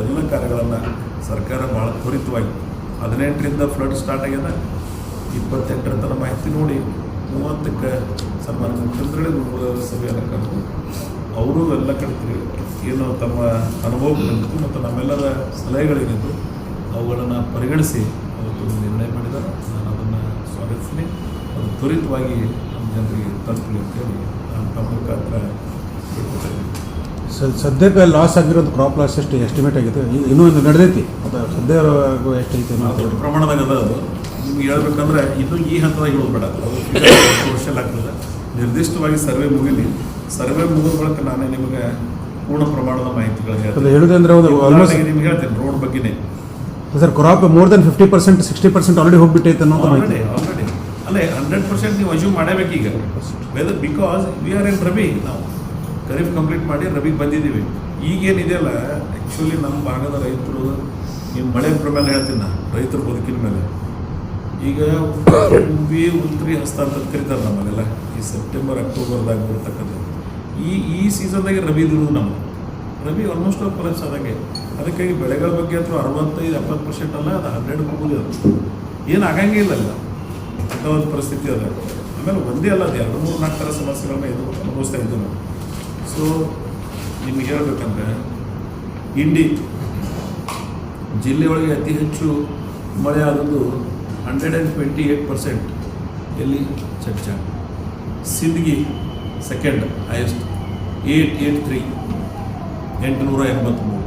ಎಲ್ಲ ಕಾರ್ಯಗಳನ್ನು ಸರ್ಕಾರ ಭಾಳ ತ್ವರಿತವಾಗಿ ಹದಿನೆಂಟರಿಂದ ಫ್ಲಡ್ ಸ್ಟಾರ್ಟ್ ಆಗ್ಯದ. ಇಪ್ಪತ್ತೆಂಟರ ತನಕ ಮಾಹಿತಿ ನೋಡಿ ಮೂವತ್ತಕ್ಕೆ ಸನ್ಮಾನ್ಯ ಮುಖ್ಯಮಂತ್ರಿಗಳೇ ಗುರುಗಳ ಸಭೆಯನ್ನು ಕರೆದು ಅವರು ಎಲ್ಲ ಕಡೆ ಏನು ತಮ್ಮ ಅನುಭವಗಳಿತ್ತು ಮತ್ತು ನಮ್ಮೆಲ್ಲರ ಸಲಹೆಗಳೇನಿದ್ದು ಅವುಗಳನ್ನು ಪರಿಗಣಿಸಿ ಅವತ್ತು ನಿರ್ಣಯ ಮಾಡಿದ್ದಾರೆ. ನಾನು ಅದನ್ನು ಸ್ವಾಗತಿಸ್ತೀನಿ. ಅದು ತ್ವರಿತವಾಗಿ ನಮ್ಮ ಜನರಿಗೆ ತಲುಪಲಿ ಅಂತೇಳಿ ನಾನು ತಮ್ಮ ಮುಖಾಂತರ ಸದ್ಯಕ್ಕೆ ಲಾಸ್ ಆಗಿರೋದು ಕ್ರಾಪ್ ಲಾಸ್ ಎಷ್ಟು ಎಸ್ಟಿಮೇಟ್ ಆಗಿದೆ ಇ- ಇನ್ನೂ ಒಂದು ನಡೆದೈತಿ? ಅದು ಸದ್ಯ ಎಷ್ಟೈತಿ ದೊಡ್ಡ ಪ್ರಮಾಣದಾಗ ಅದ ಅದು. ನಿಮ್ಗೆ ಹೇಳ್ಬೇಕಂದ್ರೆ ಇದು ಈ ಹಂತದಾಗ ಬೇಡ ಅದು ವರ್ಷ ಆಗ್ತದೆ. ನಿರ್ದಿಷ್ಟವಾಗಿ ಸರ್ವೆ ಮುಗಿಲಿ ಸರ್ವೆ ಮುಗಿದ ಬಳಿಕ ನಾನೇ ನಿಮಗೆ ಪೂರ್ಣ ಪ್ರಮಾಣದ ಮಾಹಿತಿಗಳು ಹೇಳಿದೆ ಹೇಳ್ತೀನಿ ನಿಮ್ಗೆ ಹೇಳ್ತೀನಿ ರೋಡ್ ಬಗ್ಗೆನೇ. Sir crop more than fifty percent sixty percent already ಹೋಗ್ಬಿಟ್ಟೈತೆ ಅನ್ನೋದು ಆಲ್ರೆಡಿ ಅಲ್ಲೇ ಹಂಡ್ರೆಡ್ ಪರ್ಸೆಂಟ್ ನೀವು assume ಮಾಡಬೇಕೀಗ. Whether because we are in rabi ನಾವು ಖರೀಫ್ ಕಂಪ್ಲೀಟ್ ಮಾಡಿ ರಬಿಗೆ ಬಂದಿದ್ದೀವಿ. ಈಗೇನಿದೆಯಲ್ಲ ಆ್ಯಕ್ಚುಲಿ ನಮ್ಮ ಭಾಗದ ರೈತರು ನಿಮ್ಮ ಮಳೆ ಪ್ರಮೇಲೆ ಹೇಳ್ತೀನಿ ನಾನು, ರೈತರ ಬದುಕಿನ ಮೇಲೆ. ಈಗ ಉಂಬಿ ಉತ್ರಿ ಹಸ್ತ ಅಂತ ಕರೀತಾರೆ ನಮಗೆಲ್ಲ ಈ ಸೆಪ್ಟೆಂಬರ್ ಅಕ್ಟೋಬರ್ದಾಗ ಬರ್ತಕ್ಕಂಥದ್ದು. ಈ ಈ ಸೀಸನ್ದಾಗೆ ರಬಿ ಇದ್ರು ನಮ್ಮ ರಬಿ ಆಲ್ಮೋಸ್ಟ್ ಆಲ್ ಕೊಲೆಪ್ಸ್ ಅದಕ್ಕೆ ಅದಕ್ಕಾಗಿ ಬೆಳೆಗಳ ಬಗ್ಗೆ ಅಥವಾ ಅರವತ್ತೈದು, ಎಪ್ಪತ್ತು ಪರ್ಸೆಂಟ್ ಅಲ್ಲ, ಅದು ಹಂಡ್ರೆಡ್ ಹೋಗೋದು ಏನು ಆಗಂಗೇ ಇಲ್ಲ ಅಂಥ ಒಂದು ಪರಿಸ್ಥಿತಿ ಅದ. ಆಮೇಲೆ ಒಂದೇ ಅಲ್ಲ, ಅದು ಎರಡು, ಮೂರು, ನಾಲ್ಕು ಥರ ಸಮಸ್ಯೆಗಳನ್ನ ಇದು ಅನುಭವಿಸ್ತಾ ಇದ್ದೀವಿ ನಾವು. ಸೊ, ನಿಮಗೆ ಹೇಳ್ಬೇಕಂದ್ರೆ ಇಂಡಿ ಜಿಲ್ಲೆಯೊಳಗೆ ಅತಿ ಹೆಚ್ಚು ಮಳೆ ಆದದ್ದು hundred and twenty eight percent ಎಲ್ಲಿ church. Sindagi second highest eight eight three ಎಂಟುನೂರ ಎಂಬತ್ತ್ಮೂರು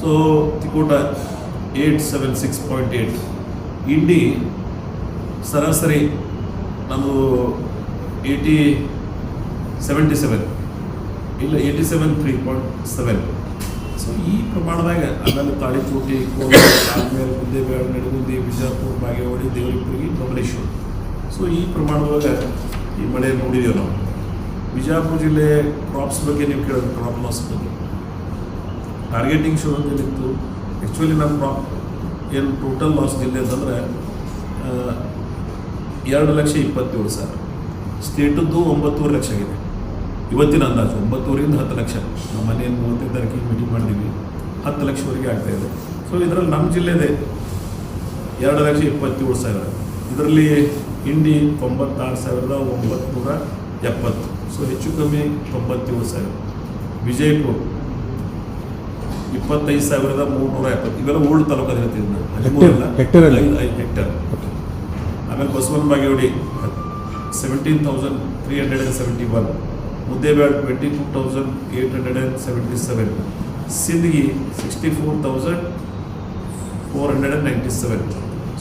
so, Tikota eight seven six point eight Indi ಸರಾಸರಿ ನಮ್ಮದು ಏಯ್ಟಿ ಸೆವೆಂಟಿ ಸೆವೆನ್ ಇಲ್ಲ eighty seven three point seven so ಈ ಪ್ರಮಾಣದಾಗ ಆಮೇಲೆ ತಾಳಿಕೋಟೆ ಆಮೇಲೆ ಮುದ್ದೇಬೇಳೆ ನಡಗುಂದಿ, ಬಿಜಾಪುರ, ಬಾಗೇವಾಡಿ ದೇವರಿಪುರಿಗೆ ಬಬಲೇಶ್ವರ ಸೊ ಈ ಪ್ರಮಾಣದೊಳಗೆ ಈ ಮಳೆ ನೋಡಿದ್ದೀವಿ ನಾವು. ಬಿಜಾಪುರ ಜಿಲ್ಲೆ ಕ್ರಾಪ್ಸ್ ಬಗ್ಗೆ ನೀವು ಕೇಳಿದ್ರೆ ಕ್ರಾಪ್ ಲಾಸ್ ಬಗ್ಗೆ. ಟಾರ್ಗೆಟಿಂಗ್ ಶೋ ಏನಿತ್ತು ಆ್ಯಕ್ಚುಲಿ ನಮ್ಮ ಕ್ರಾಪ್ ಏನು ಟೋಟಲ್ ಲಾಸ್ ಜಿಲ್ಲೆ ಅಂತಂದರೆ ಎರಡು ಲಕ್ಷ ಇಪ್ಪತ್ತೇಳು ಸಾವಿರ. ಸ್ಟೇಟದ್ದು ಒಂಬತ್ತೂವರೆ ಲಕ್ಷ ಆಗಿದೆ. ಇವತ್ತಿನ ಅಂದಾಜು ಒಂಬತ್ತೂರಿಂದ ಹತ್ತು ಲಕ್ಷ. ನಮ್ಮ ಮನೆಯನ್ನು ಮೂವತ್ತೈದು ತಾರೀಕಿಗೆ ಮೀಟಿಂಗ್ ಮಾಡಿದ್ದೀವಿ ಹತ್ತು ಲಕ್ಷವರೆಗೆ ಆಗ್ತಾ ಇದೆ. ಸೊ ಇದರಲ್ಲಿ ನಮ್ಮ ಜಿಲ್ಲೆದೆ ಎರಡು ಲಕ್ಷ ಇಪ್ಪತ್ತೇಳು ಸಾವಿರ. ಇದರಲ್ಲಿ ಇಂಡಿ ತೊಂಬತ್ತಾರು ಸಾವಿರದ ಒಂಬತ್ನೂರ ಎಪ್ಪತ್ತು. ಸೊ ಹೆಚ್ಚು ಕಮ್ಮಿ ತೊಂಬತ್ತೇಳು ಸಾವಿರ. ವಿಜಯಪುರ ಇಪ್ಪತ್ತೈದು ಸಾವಿರದ ಮೂರುನೂರ ಎಪ್ಪತ್ತು. ಇವೆಲ್ಲ ಓಲ್ಡ್ ತಾಲೂಕು ಹೇಳ್ತೀವಿ ನಾನು. ಹದಿಮೂರಲ್ಲ? ಐದು ಐದು ಹೆಕ್ಟರ್ ಆಮೇಲೆ Basavana Bagewadi seventeen thousand three hundred and seventy one Muddebihal twenty two thousand eight hundred and seventy seven Sindagi sixty four thousand four hundred and ninety seven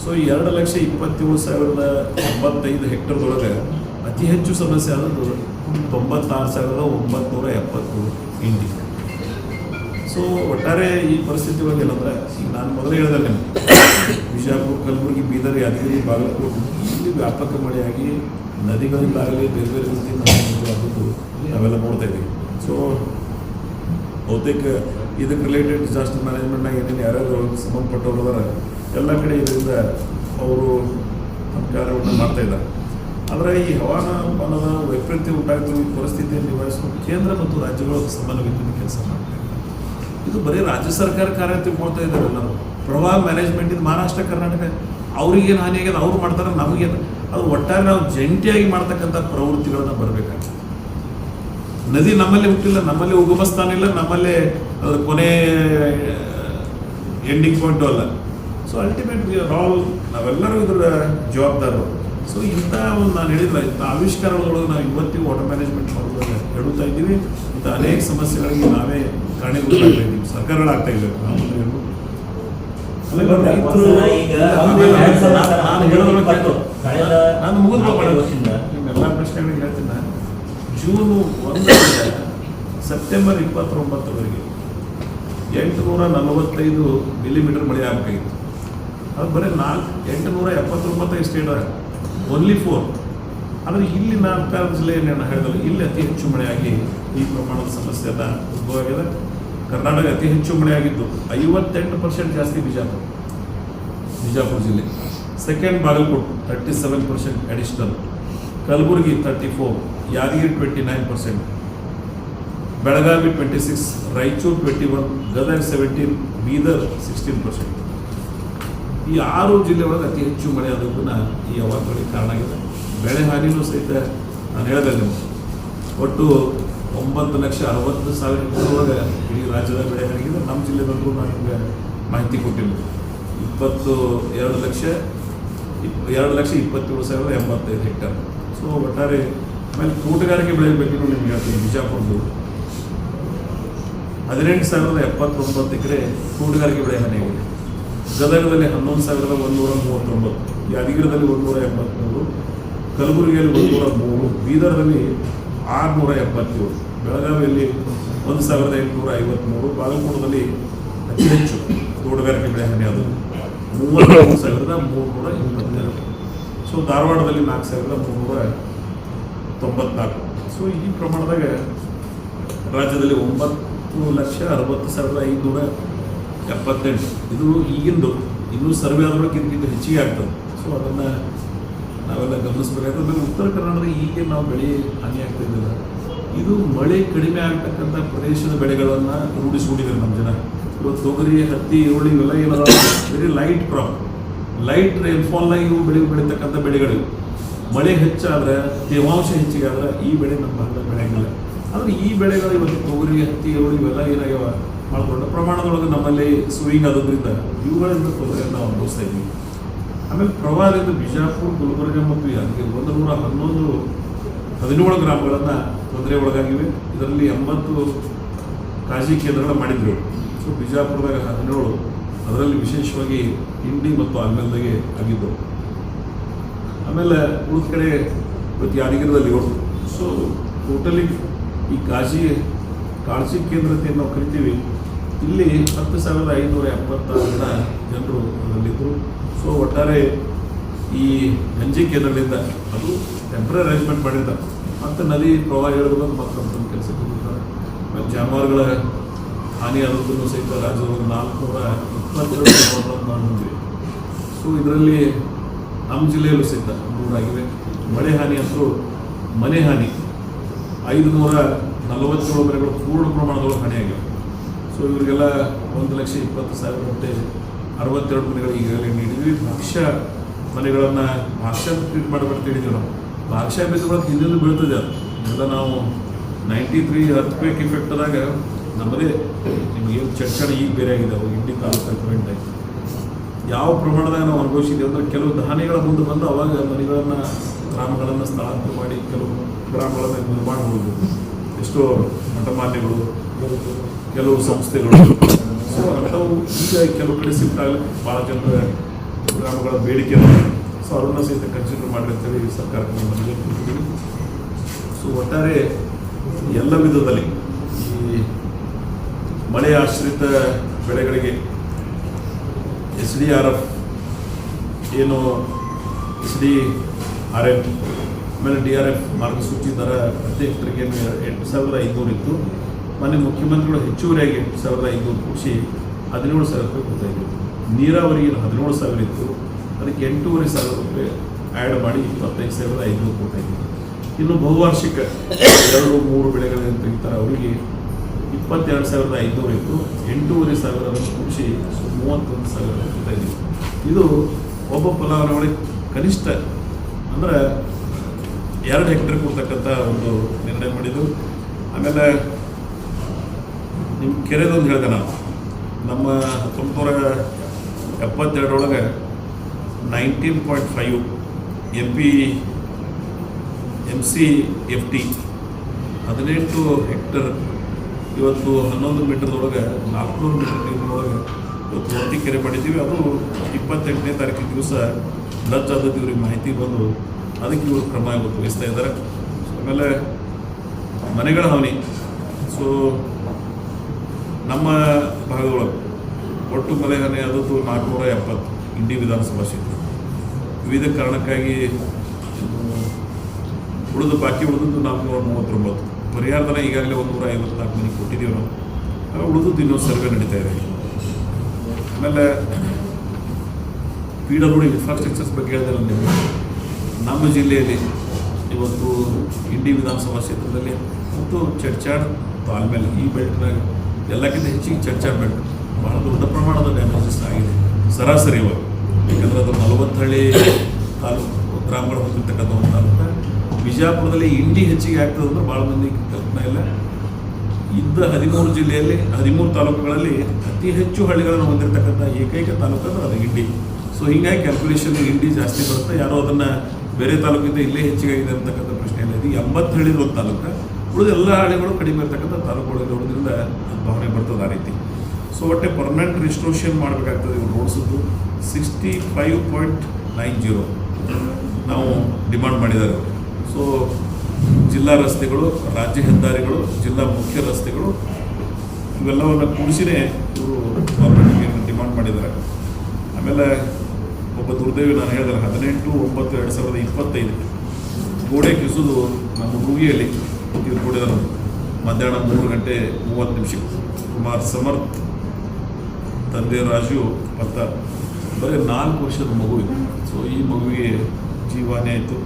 so ಎರಡು ಲಕ್ಷ ಇಪ್ಪತ್ತೇಳು ಸಾವಿರದ ಎಂಬತ್ತೈದು ಹೆಕ್ಟರ್ದೊಳಗೆ ಅತಿ ಹೆಚ್ಚು ಸಮಸ್ಯೆ ಆದದ್ದು ತೊಂಬತ್ತಾರು ಸಾವಿರದ ಒಂಬತ್ನೂರ ಎಪ್ಪತ್ತ್ಮೂರು ಇಂಡಿ. ಸೊ ಒಟ್ಟಾರೆ ಈ ಪರಿಸ್ಥಿತಿ ಬಗ್ಗೆ ಏನಂದರೆ, ಈಗ ನಾನು ಮೊದಲೇ ಹೇಳಿದೆ ಬಿಜಾಪುರ, ಕಲಬುರಗಿ, ಬೀದರ್, ಯಾದಗಿರಿ, ಬಾಗಲಕೋಟೆ, ಇಲ್ಲಿ ವ್ಯಾಪಕ ಮಳೆಯಾಗಿ ನದಿಗಳಿಂದಾಗಲಿ ಬೇರೆ ಬೇರೆ ರೀತಿಯಿಂದ ಆಗೋದು ನಾವೆಲ್ಲ ನೋಡ್ತಾ ಇದ್ದೀವಿ. ಸೊ ಬಹುತೇಕ ಇದಕ್ಕೆ ರಿಲೇಟೆಡ್ ಡಿಸಾಸ್ಟರ್ ಮ್ಯಾನೇಜ್ಮೆಂಟ್ನಾಗ ಏನೇನು ಯಾರ್ಯಾರು ಸಂಬಂಧಪಟ್ಟವ್ರು ಅದಾರ ಎಲ್ಲ ಕಡೆ ಇದರಿಂದ ಅವರು ಕಾರ್ಯವನ್ನು ಮಾಡ್ತಾ ಆದರೆ ಈ ಹವಾಮಾನದ ವೈಪರೀತ್ಯ ಉಂಟಾಗಿರುವ ಈ ಪರಿಸ್ಥಿತಿಯನ್ನು ನಿಭಾಯಿಸಲು ಕೇಂದ್ರ ಮತ್ತು ರಾಜ್ಯಗಳು ಸಂಬಂಧವಿದ್ದ ಕೆಲಸ ಮಾಡ್ತಾ ಇದು ಬರೀ ರಾಜ್ಯ ಸರ್ಕಾರ ಕಾರ್ಯ ತಿಳ್ಕೊಳ್ತಾ ಇದ್ದಾರೆ ನಾವು ಪ್ರವಾಹ ಮ್ಯಾನೇಜ್ಮೆಂಟ್ ಇದು ಮಹಾರಾಷ್ಟ್ರ, ಕರ್ನಾಟಕ, ಅವ್ರಿಗೇನು ಹಾನಿ ಆಗ್ಯದ ಅವ್ರು ಮಾಡ್ತಾರೆ, ನಮಗೇನು? ಅದು ಒಟ್ಟಾರೆ ನಾವು ಜಂಟಿಯಾಗಿ ಮಾಡ್ತಕ್ಕಂಥ ಪ್ರವೃತ್ತಿಗಳನ್ನ ಬರಬೇಕಾಗ್ತದೆ. ನದಿ ನಮ್ಮಲ್ಲಿ ಹುಟ್ಟಿಲ್ಲ, ನಮ್ಮಲ್ಲಿ ಉಗಮ ಸ್ಥಾನ ಇಲ್ಲ, ನಮ್ಮಲ್ಲಿ ಅದ್ರ ಕೊನೆ ಎಂಡಿಂಗ್ ಪಾಯಿಂಟು ಅಲ್ಲ. ಸೊ ಅಲ್ಟಿಮೇಟ್ ಆರ್ ಆಲ್ ನಾವೆಲ್ಲರೂ ಇದರ ಜವಾಬ್ದಾರರು ಸೊ ಇಂಥ ಒಂದು ನಾನು ಹೇಳಿದ್ರೆ, ಇಂಥ ಆವಿಷ್ಕಾರಗಳೊಳಗೆ ನಾವು ಇವತ್ತಿಗೂ ವಾಟರ್ ಮ್ಯಾನೇಜ್ಮೆಂಟ್ ಮಾಡೋದಾಗ ಹೇಳುತ್ತಾ ಇದ್ದೀವಿ. ಇಂಥ ಅನೇಕ ಸಮಸ್ಯೆಗಳಿಗೆ ನಾವೇ ಕಾರಣೀಭೂತರಾಗ್ತಾ ಇದ್ದೀವಿ. ಸರ್ಕಾರಗಳಾಗ್ತಾ ಇದ್ದೇವೆ ನಾವು ನಾನು. ಜೂನ್ ಸೆಪ್ಟೆಂಬರ್ ಇಪ್ಪತ್ತೊಂಬತ್ತರವರೆಗೆ ಎಂಟುನೂರ ನಲವತ್ತೈದು ಮಿಲಿಮೀಟರ್ ಮಳೆ ಆಗಬೇಕಾಗಿತ್ತು ಅದು ಬರೀ ನಾಲ್ಕು ಎಂಟುನೂರ ಎಪ್ಪತ್ತೊಂಬತ್ತೈದು ಸ್ಟೇಟ್ ಓನ್ಲಿ ಫೋರ್ ಆದರೆ ಇಲ್ಲಿ ನಾಲ್ಕು ಜಿಲ್ಲೆಯಲ್ಲಿ ನಾನು ಹೇಳಿದಲ್ಲ ಇಲ್ಲಿ ಅತಿ ಹೆಚ್ಚು ಮಳೆಯಾಗಿ ಈ ಪ್ರಮಾಣದ ಸಮಸ್ಯೆ ಎಲ್ಲ ಉದ್ಭವ ಆಗಿದೆ ಕರ್ನಾಟಕ ಅತಿ ಹೆಚ್ಚು ಮಳೆಯಾಗಿದ್ದು ಐವತ್ತೆಂಟು ಪರ್ಸೆಂಟ್ ಜಾಸ್ತಿ ಬಿಜಾಪುರ ಬಿಜಾಪುರ ಜಿಲ್ಲೆ. Second Bagalkot thirty seven percent additional Kalaburagi thirty four Yadgir twenty nine percent Belagavi twenty six Raichur twenty one Gadag seventeen Bidar sixteen percent ಈ ಆರು ಜಿಲ್ಲೆ ಒಳಗೆ ಅತಿ ಹೆಚ್ಚು ಮಳೆ ನಾನು ಈ ಅವಾರ್ಡ್ಗಳಿಗೆ ಕಾರಣ ಆಗಿದೆ. ಬೆಳೆ ಹಾನಿನೂ ಸಹಿತ ನಾನು ಹೇಳಿದೆ ಒಟ್ಟು ಒಂಬತ್ತು ಲಕ್ಷ ಅರವತ್ತು ಸಾವಿರ ಎಕರೆ ಇಡೀ ರಾಜ್ಯದ ಬೆಳೆ ಹಾನಿಗಿದೆ ನಮ್ಮ ಜಿಲ್ಲೆದಲ್ಲೂ ನಾನು ನಿಮಗೆ ಮಾಹಿತಿ ಕೊಟ್ಟಿಲ್ಲ. ಇಪ್ಪತ್ತು ಎರಡು ಲಕ್ಷ ಎರಡು ಲಕ್ಷ ಇಪ್ಪತ್ತೇಳು ಸಾವಿರದ ಎಂಬತ್ತೈದು ಹೆಕ್ಟರ್. ಸೊ, ಒಟ್ಟಾರೆ ಆಮೇಲೆ ತೋಟಗಾರಿಕೆ ಬೆಳೆ ಬಗ್ಗೆನೂ ನಿಮ್ಗೆ ಹೇಳ್ತೀನಿ ಬಿಜಾಪುರದ್ದು ಹದಿನೆಂಟು ಸಾವಿರದ ಎಪ್ಪತ್ತೊಂಬತ್ತು ಎಕರೆ ತೋಟಗಾರಿಕೆ ಬೆಳೆ ಹಾನಿಯಾಗಿದೆ ಗದಗದಲ್ಲಿ ಹನ್ನೊಂದು ಸಾವಿರದ ಒಂದೂರ ಮೂವತ್ತೊಂಬತ್ತು ಯಾದಗಿರದಲ್ಲಿ ಒಂದೂರ ಎಂಬತ್ತ್ಮೂರು, ಕಲಬುರಗಿಯಲ್ಲಿ ಒಂದೂರ ಮೂರು, ಬೀದರ್ದಲ್ಲಿ ಆರುನೂರ ಎಪ್ಪತ್ತೇಳು. ಬೆಳಗಾವಿಯಲ್ಲಿ ಒಂದು ಸಾವಿರದ ಎಂಟುನೂರ ಐವತ್ತ್ಮೂರು ಬಾಗಲಕೋಟದಲ್ಲಿ ಅತಿ ಹೆಚ್ಚು ತೋಟಗಾರಿಕೆ ಬೆಳೆ ಹಾನಿ ಆದವು ಮೂವತ್ತೊಂದು ಸಾವಿರದ ಮೂರುನೂರ ಇಪ್ಪತ್ತೆರಡು ಸೊ ಧಾರವಾಡದಲ್ಲಿ ನಾಲ್ಕು ಸಾವಿರದ ಮುನ್ನೂರ ತೊಂಬತ್ನಾಲ್ಕು. ಸೊ ಈ ಪ್ರಮಾಣದಾಗ ರಾಜ್ಯದಲ್ಲಿ ಒಂಬತ್ತು ಲಕ್ಷ ಅರವತ್ತು ಸಾವಿರದ ಐದುನೂರ ಎಪ್ಪತ್ತೆಂಟು. ಇದು ಈಗಿಂದು ಇನ್ನೂ ಸರ್ವೆ ಆದ್ರೊಳಗೆ ಕಿಂತ ಹೆಚ್ಚಿಗೆ ಆಗ್ತದೆ. ಸೊ ಅದನ್ನು ನಾವೆಲ್ಲ ಗಮನಿಸಬೇಕಾಗ್ತದೆ ಆಮೇಲೆ ಉತ್ತರ ಕನ್ನಡದ ಈಗ ನಾವು ಬೆಳೆ ಹಾನಿ ಆಗ್ತಾ ಇದು ಮಳೆ ಕಡಿಮೆ ಆಗ್ತಕ್ಕಂಥ ಪ್ರದೇಶದ ಬೆಳೆಗಳನ್ನು ರೂಢಿಸ್ಕೊಂಡಿದ್ದಾರೆ ನಮ್ಮ ಜನ. ಇವತ್ತು ತೊಗರಿ, ಹತ್ತಿ, ಈರುಳ್ಳಿ ಇವೆಲ್ಲ ಏನದ ವೆರಿ ಲೈಟ್ ಕ್ರಾಪ್ ಲೈಟ್ ರೈನ್ಫಾಲ್ನಾಗ ಇವು ಬೆಳೆ ಬೆಳೀತಕ್ಕಂಥ ಬೆಳೆಗಳು. ಮಳೆ ಹೆಚ್ಚಾದ್ರೆ, ತೇವಾಂಶ ಹೆಚ್ಚಿಗೆ ಆದ್ರೆ ಈ ಬೆಳೆ ನಮ್ಮ ಭಾಗದಲ್ಲಿ ಬೆಳೆಯಂಗಿಲ್ಲ ಆದರೆ ಈ ಬೆಳೆಗಳು ಇವತ್ತು ತೊಗರಿ, ಹತ್ತಿ, ಈರುಳ್ಳಿ ಇವೆಲ್ಲ ಏನಾಗ್ಯಾವ? ದೊಡ್ಡ ಪ್ರಮಾಣದೊಳಗೆ ನಮ್ಮಲ್ಲಿ ಸ್ವಿಂಗ್ ಆಗೋದ್ರಿಂದ ಇವುಗಳಿಂದ ತೊಗರಿಯನ್ನು ನಾವು ಅನುಭವಿಸ್ತಾ ಇದ್ದೀವಿ. ಆಮೇಲೆ ಪ್ರವಾಹದಿಂದ ಬಿಜಾಪುರ, ಗುಲ್ಬರ್ಗ ಮತ್ತು ಯಾದಗಿರಿ ಒಂದು ನೂರ ಹನ್ನೊಂದು ಹದಿನೇಳು ಗ್ರಾಮಗಳನ್ನು ತೊಂದರೆ ಒಳಗಾಗಿವೆ. ಇದರಲ್ಲಿ ಎಂಬತ್ತು ಕಾಜಿ ಕೇಂದ್ರಗಳ ಮಾಡಿದ್ರು. ಸೊ ಬಿಜಾಪುರದಾಗ ಹದಿನೇಳು, ಅದರಲ್ಲಿ ವಿಶೇಷವಾಗಿ ಹಿಂಡಿ ಮತ್ತು ಆಲ್ಮೇಲ್ದಾಗೆ ಆಗಿದ್ದವು ಆಮೇಲೆ ಉಳಿದ ಕಡೆ ಇವತ್ತು ಯಾದಗಿರದಲ್ಲಿ ಸೊ ಟೋಟಲಿ ಈ ಕಾಜಿ ಕಾಳಜಿ ಕೇಂದ್ರ ನಾವು ಕರಿತೀವಿ. ಇಲ್ಲಿ ಹತ್ತು ಸಾವಿರದ ಐನೂರ ಎಪ್ಪತ್ತಾರು ಜನ ಜನರು ಅದರಲ್ಲಿದ್ದರು ಸೊ ಒಟ್ಟಾರೆ ಈ ಗಂಜಿ ಕೇಂದ್ರಗಳಿಂದ ಅದು ಟೆಂಪ್ರರಿ ಅರೇಂಜ್ಮೆಂಟ್ ಮಾಡಿರ್ತಾರೆ ಮತ್ತು ನದಿ ಪ್ರವಾಹ ಇಳಿದು ಮತ್ತೆ ನಮ್ಮ ಕೆಲಸಕ್ಕೆ ಹೋಗ್ತಾರೆ ಮತ್ತು ಜಾನುವಾರುಗಳ ಹಾನಿ ಆದದ್ದನ್ನು ಸಹಿತ ರಾಜ್ಯದೊಳಗೆ ನಾಲ್ಕುನೂರ ಇಪ್ಪತ್ತೆರಡು ಮಾಡಿದ್ವಿ ಸೊ ಇದರಲ್ಲಿ ನಮ್ಮ ಜಿಲ್ಲೆಯಲ್ಲೂ ಸಹಿತ ನೂರಾಗಿವೆ ಮಳೆ ಹಾನಿ ಅಂತೂ ಮನೆ ಹಾನಿ. ಐದು ನೂರ ನಲವತ್ತೇಳು ಮನೆಗಳು ಪೂರ್ಣ ಪ್ರಮಾಣದೊಳಗೆ ಹಾನಿಯಾಗಿವೆ. ಸೊ ಇವರಿಗೆಲ್ಲ ಒಂದು ಲಕ್ಷ ಇಪ್ಪತ್ತು ಸಾವಿರ ಗಂಟೆ ಅರವತ್ತೆರಡು ಮನೆಗಳು ಈಗಾಗಲೇ ನೀಡಿದ್ವಿ. ಭಾಷ್ಯ ಮನೆಗಳನ್ನು ಭಾಷ್ಯ ಟ್ರೀಟ್ ಮಾಡಬೇಕು ಹೇಳಿದ್ವಿ ನಾವು. ಭಾಷ್ಯ ಬೇಕಾದ ಹಿಂದಿನ ಬೀಳ್ತದೆ ಅದು. ಎಲ್ಲ ನಾವು ನೈಂಟಿ ತ್ರೀ ಪೇಕ್ ಇಫೆಕ್ಟ್ದಾಗ ನಮ್ಮದೇ ನಿಮಗೇನು ಚರ್ಚಣೆ ಈಗ ಬೇರೆ ಆಗಿದೆ. ಅವು ಇಂಡಿ ಆಗಿ ಯಾವ ಪ್ರಮಾಣದಾಗ ನಾವು ಅನುಭವಿಸಿದ್ದೇವೆ ಅಂದರೆ ಕೆಲವು ದಾನಿಗಳ ಮುಂದೆ ಬಂದು ಅವಾಗ ಮನೆಗಳನ್ನು, ಗ್ರಾಮಗಳನ್ನು ಸ್ಥಳಾಂತರ ಮಾಡಿ ಕೆಲವು ಗ್ರಾಮಗಳನ್ನು ನಿರ್ಮಾಣ ಮಾಡಬಹುದು ಎಷ್ಟೋ ಮಠಮಾನ್ಯಗಳು, ಕೆಲವು ಸಂಸ್ಥೆಗಳು ಈಗ ಕೆಲವು ಕಡೆ ಶಿಫ್ಟ್ ಭಾಳ ಜನರ ಗ್ರಾಮಗಳ ಬೇಡಿಕೆ. ಸೊ ಅದನ್ನು ಸಹಿತ ಕನ್ಸಿಡರ್ ಮಾಡಿ ಅಂತೇಳಿ ಸರ್ಕಾರಕ್ಕೆ ನಾವು ಮನವಿ ಸೊ ಒಟ್ಟಾರೆ ಎಲ್ಲ ವಿಧದಲ್ಲಿ ಈ ಮಳೆ ಆಶ್ರಿತ ಬೆಳೆಗಳಿಗೆ ಎಸ್ ಡಿ ಆರ್ ಎಫ್ ಏನು ಎಸ್ ಡಿ ಆರ್ ಎಫ್ ಆಮೇಲೆ ಡಿ ಆರ್ ಎಫ್ ಮಾರ್ಗಸೂಚಿ ದರ ಪ್ರತಿ ಹೆಕ್ಟರ್ಗೆ ಎಂಟು ಸಾವಿರದ ಐದುನೂರು ಇತ್ತು ಮೊನ್ನೆ ಮುಖ್ಯಮಂತ್ರಿಗಳು ಹೆಚ್ಚುವರಿಯಾಗಿ ಎಂಟು ಸಾವಿರದ ಐದುನೂರು ಕೂಡಿಸಿ ಹದಿನೇಳು ಸಾವಿರ ರೂಪಾಯಿ ಕೊಡ್ತಾ ಇದ್ದರು ನೀರಾವರಿಗೆ ಹದಿನೇಳು ಸಾವಿರ ಇತ್ತು, ಅದಕ್ಕೆ ಎಂಟೂವರೆ ಸಾವಿರ ರೂಪಾಯಿ ಆ್ಯಡ್ ಮಾಡಿ ಇಪ್ಪತ್ತೈದು ಸಾವಿರದ ಐದುನೂರು ಕೊಡ್ತಾ ಇದ್ದರು ಇನ್ನು ಬಹುವಾರ್ಷಿಕ ಎರಡು, ಮೂರು ಬೆಳೆಗಳನ್ನು ತೆಗಿತಾರೆ ಅವರಿಗೆ ಇಪ್ಪತ್ತೆರಡು ಸಾವಿರದ ಐದುನೂರು ಇತ್ತು, ಎಂಟೂವರೆ ಸಾವಿರವನ್ನು ಕೂಡಿಸಿ ಮೂವತ್ತೊಂದು ಸಾವಿರ ಕೊಡ್ತಾ ಇದ್ದೀವಿ ಇದು ಒಬ್ಬ ಫಲಾನುಭವಿ ಕನಿಷ್ಠ ಅಂದ್ರೆ ಎರಡು ಹೆಕ್ಟರ್ ಕೊಡ್ತಕ್ಕಂಥ ಒಂದು ನಿರ್ಣಯ ಮಾಡಿದ್ದು. ಆಮೇಲೆ ನಿಮ್ಮ ಕೆರೆದೊಂದು ಹೇಳಿದೆ ನಾನು. ನಮ್ಮ ಹತ್ತೊಂಬತ್ತು ನೂರ ಎಪ್ಪತ್ತೆರಡರೊಳಗೆ nineteen point five M P M C F T ಹದಿನೆಂಟು ಹೆಕ್ಟರ್ ಇವತ್ತು ಹನ್ನೊಂದು ಮೀಟರ್ದೊಳಗೆ ನಾಲ್ಕುನೂರು ಮೀಟರ್ ನೀರಿನೊಳಗೆ ಇವತ್ತು ಒತ್ತಿ ಕೆರೆ ಮಾಡಿದ್ದೀವಿ. ಅದು ಇಪ್ಪತ್ತೆಂಟನೇ ತಾರೀಕಿನ ದಿವಸ ಲಜ್ ಆದದ್ದು ಇವ್ರಿಗೆ ಮಾಹಿತಿ ಬಂದು ಅದಕ್ಕೆ ಇವರು ಕ್ರಮ ಇವತ್ತು ವಹಿಸ್ತಾ ಇದ್ದಾರೆ. ಆಮೇಲೆ ಮನೆಗಳ ಹವನಿ ಸೊ ನಮ್ಮ ಭಾಗದೊಳಗೆ ಒಟ್ಟು ಮನೆ ಅದು ನಾಲ್ಕುನೂರ ಎಪ್ಪತ್ತು ಇಂಡಿ ವಿಧಾನಸಭಾ ಕ್ಷೇತ್ರ. ವಿವಿಧ ಕಾರಣಕ್ಕಾಗಿ ಉಳಿದು ಬಾಕಿ ಉಳಿದದ್ದು ನಾಲ್ಕುನೂರ ಮೂವತ್ತೊಂಬತ್ತು. ಪರಿಹಾರದನ ಈಗಾಗಲೇ ಒಂದು ನೂರ ಐವತ್ನಾಲ್ಕು ಮನೆ ಕೊಟ್ಟಿದ್ದೀವಿ ನಾವು. ಉಳಿದದ್ದು ಇನ್ನೊಂದು ಸರ್ವೆ ನಡೀತಾ ಇದೆ. ಆಮೇಲೆ ಪಿ ಡಬ್ಲ್ಯೂ ಇನ್ಫ್ರಾಸ್ಟ್ರಕ್ಚರ್ಸ್ ಬಗ್ಗೆ ಹೇಳಿದೆ ನಾನು ನಿಮಗೆ. ನಮ್ಮ ಜಿಲ್ಲೆಯಲ್ಲಿ ಇವತ್ತು ಇಂಡಿ ವಿಧಾನಸಭಾ ಕ್ಷೇತ್ರದಲ್ಲಿ ಮತ್ತು ಚಡ್ಚಾಡ್ ಆಲ್ಮೇಲೆ ಈ ಬೆಲ್ಟ್ನಾಗ ಎಲ್ಲಕ್ಕಿಂತ ಹೆಚ್ಚಿಗೆ ಚರ್ಚೆ ಬೇಡ ಭಾಳ ದೊಡ್ಡ ಪ್ರಮಾಣದ ಡ್ಯಾಮೇಜಸ್ ಆಗಿದೆ. ಸರಾಸರಿ ಇವಾಗ. ಯಾಕಂದರೆ ಅದು ನಲವತ್ತಳ್ಳಿ ತಾಲೂಕು, ಗ್ರಾಮಗಳು ಹೊಂದಿರ್ತಕ್ಕಂಥ ಒಂದು ತಾಲೂಕು. ಬಿಜಾಪುರದಲ್ಲಿ ಇಂಡಿ ಹೆಚ್ಚಿಗೆ ಆಗ್ತದೆ ಅಂದ್ರೆ ಭಾಳ ಮಂದಿ ಕಲ್ಪನೆ ಇಲ್ಲ. ಇದ್ದ ಹದಿಮೂರು ಜಿಲ್ಲೆಯಲ್ಲಿ, ಹದಿಮೂರು ತಾಲೂಕುಗಳಲ್ಲಿ ಅತಿ ಹೆಚ್ಚು ಹಳ್ಳಿಗಳನ್ನು ಹೊಂದಿರತಕ್ಕಂಥ ಏಕೈಕ ತಾಲೂಕು ಅಂದರೆ ಅದು ಇಂಡಿ ಸೊ ಹೀಗಾಗಿ ಕ್ಯಾಲ್ಕುಲೇಷನ್ ಇಂಡಿ ಜಾಸ್ತಿ ಬರುತ್ತೆ. ಯಾರೋ ಅದನ್ನು ಬೇರೆ ತಾಲೂಕಿಂದ ಇಲ್ಲೇ ಹೆಚ್ಚಿಗಾಗಿದೆ ಅಂತಕ್ಕಂಥ ಪ್ರಶ್ನೆ ಇಲ್ಲ ಇದು. ಎಂಬತ್ತು ಹಳ್ಳಿದ ಒಂದು ತಾಲೂಕು. ಉಳಿದ ಎಲ್ಲ ಹಳ್ಳಿಗಳು ಕಡಿಮೆ ಇರ್ತಕ್ಕಂಥ ತಾಲೂಕುಗಳು ಇರೋದ್ರಿಂದ ಅದು ಭಾವನೆ ಬರ್ತದೆ ಆ ರೀತಿ. ಸೊ ಒಟ್ಟೆ ಪರ್ಮನೆಂಟ್ ರಿಸ್ಟ್ರೋಷನ್ ಮಾಡಬೇಕಾಗ್ತದೆ ಇವ್ರು ರೋಡ್ಸದ್ದು sixty five point nine zero ನಾವು ಡಿಮಾಂಡ್ ಮಾಡಿದ್ದಾರೆ ಸೊ ಜಿಲ್ಲಾ ರಸ್ತೆಗಳು, ರಾಜ್ಯ ಹೆದ್ದಾರಿಗಳು, ಜಿಲ್ಲಾ ಮುಖ್ಯ ರಸ್ತೆಗಳು, ಇವೆಲ್ಲವನ್ನು ಕೂಡಿಸಿನೇ ಇವರು ಗೌರ್ಮೆಂಟ್ಗೆ ಡಿಮಾಂಡ್ ಮಾಡಿದ್ದಾರೆ. ಆಮೇಲೆ ಒಬ್ಬ ದುರ್ದೇವಿ ನಾನು ಹೇಳಿದ್ರೆ ಹದಿನೆಂಟು ಒಂಬತ್ತು ಎರಡು ಸಾವಿರದ ಇಪ್ಪತ್ತೈದು ಗೋಡೆ ಕಿಸುದು ನಮ್ಮ ರೂಗಿಯಲ್ಲಿ ತೀರ್ಕೊಂಡಿದ್ದಾರೆ ಮಧ್ಯಾಹ್ನ ಮೂರು ಗಂಟೆ ಮೂವತ್ತು ನಿಮಿಷಕ್ಕೆ ಕುಮಾರ್ ಸಮರ್ಥ್, ತಂದೆ ರಾಜು ಪತ್ತ ಬರೀ ನಾಲ್ಕು ವರ್ಷದ ಮಗು ಇದು. ಸೊ ಈ ಮಗುವಿಗೆ ಜೀವಾನೇ ಆಯಿತು.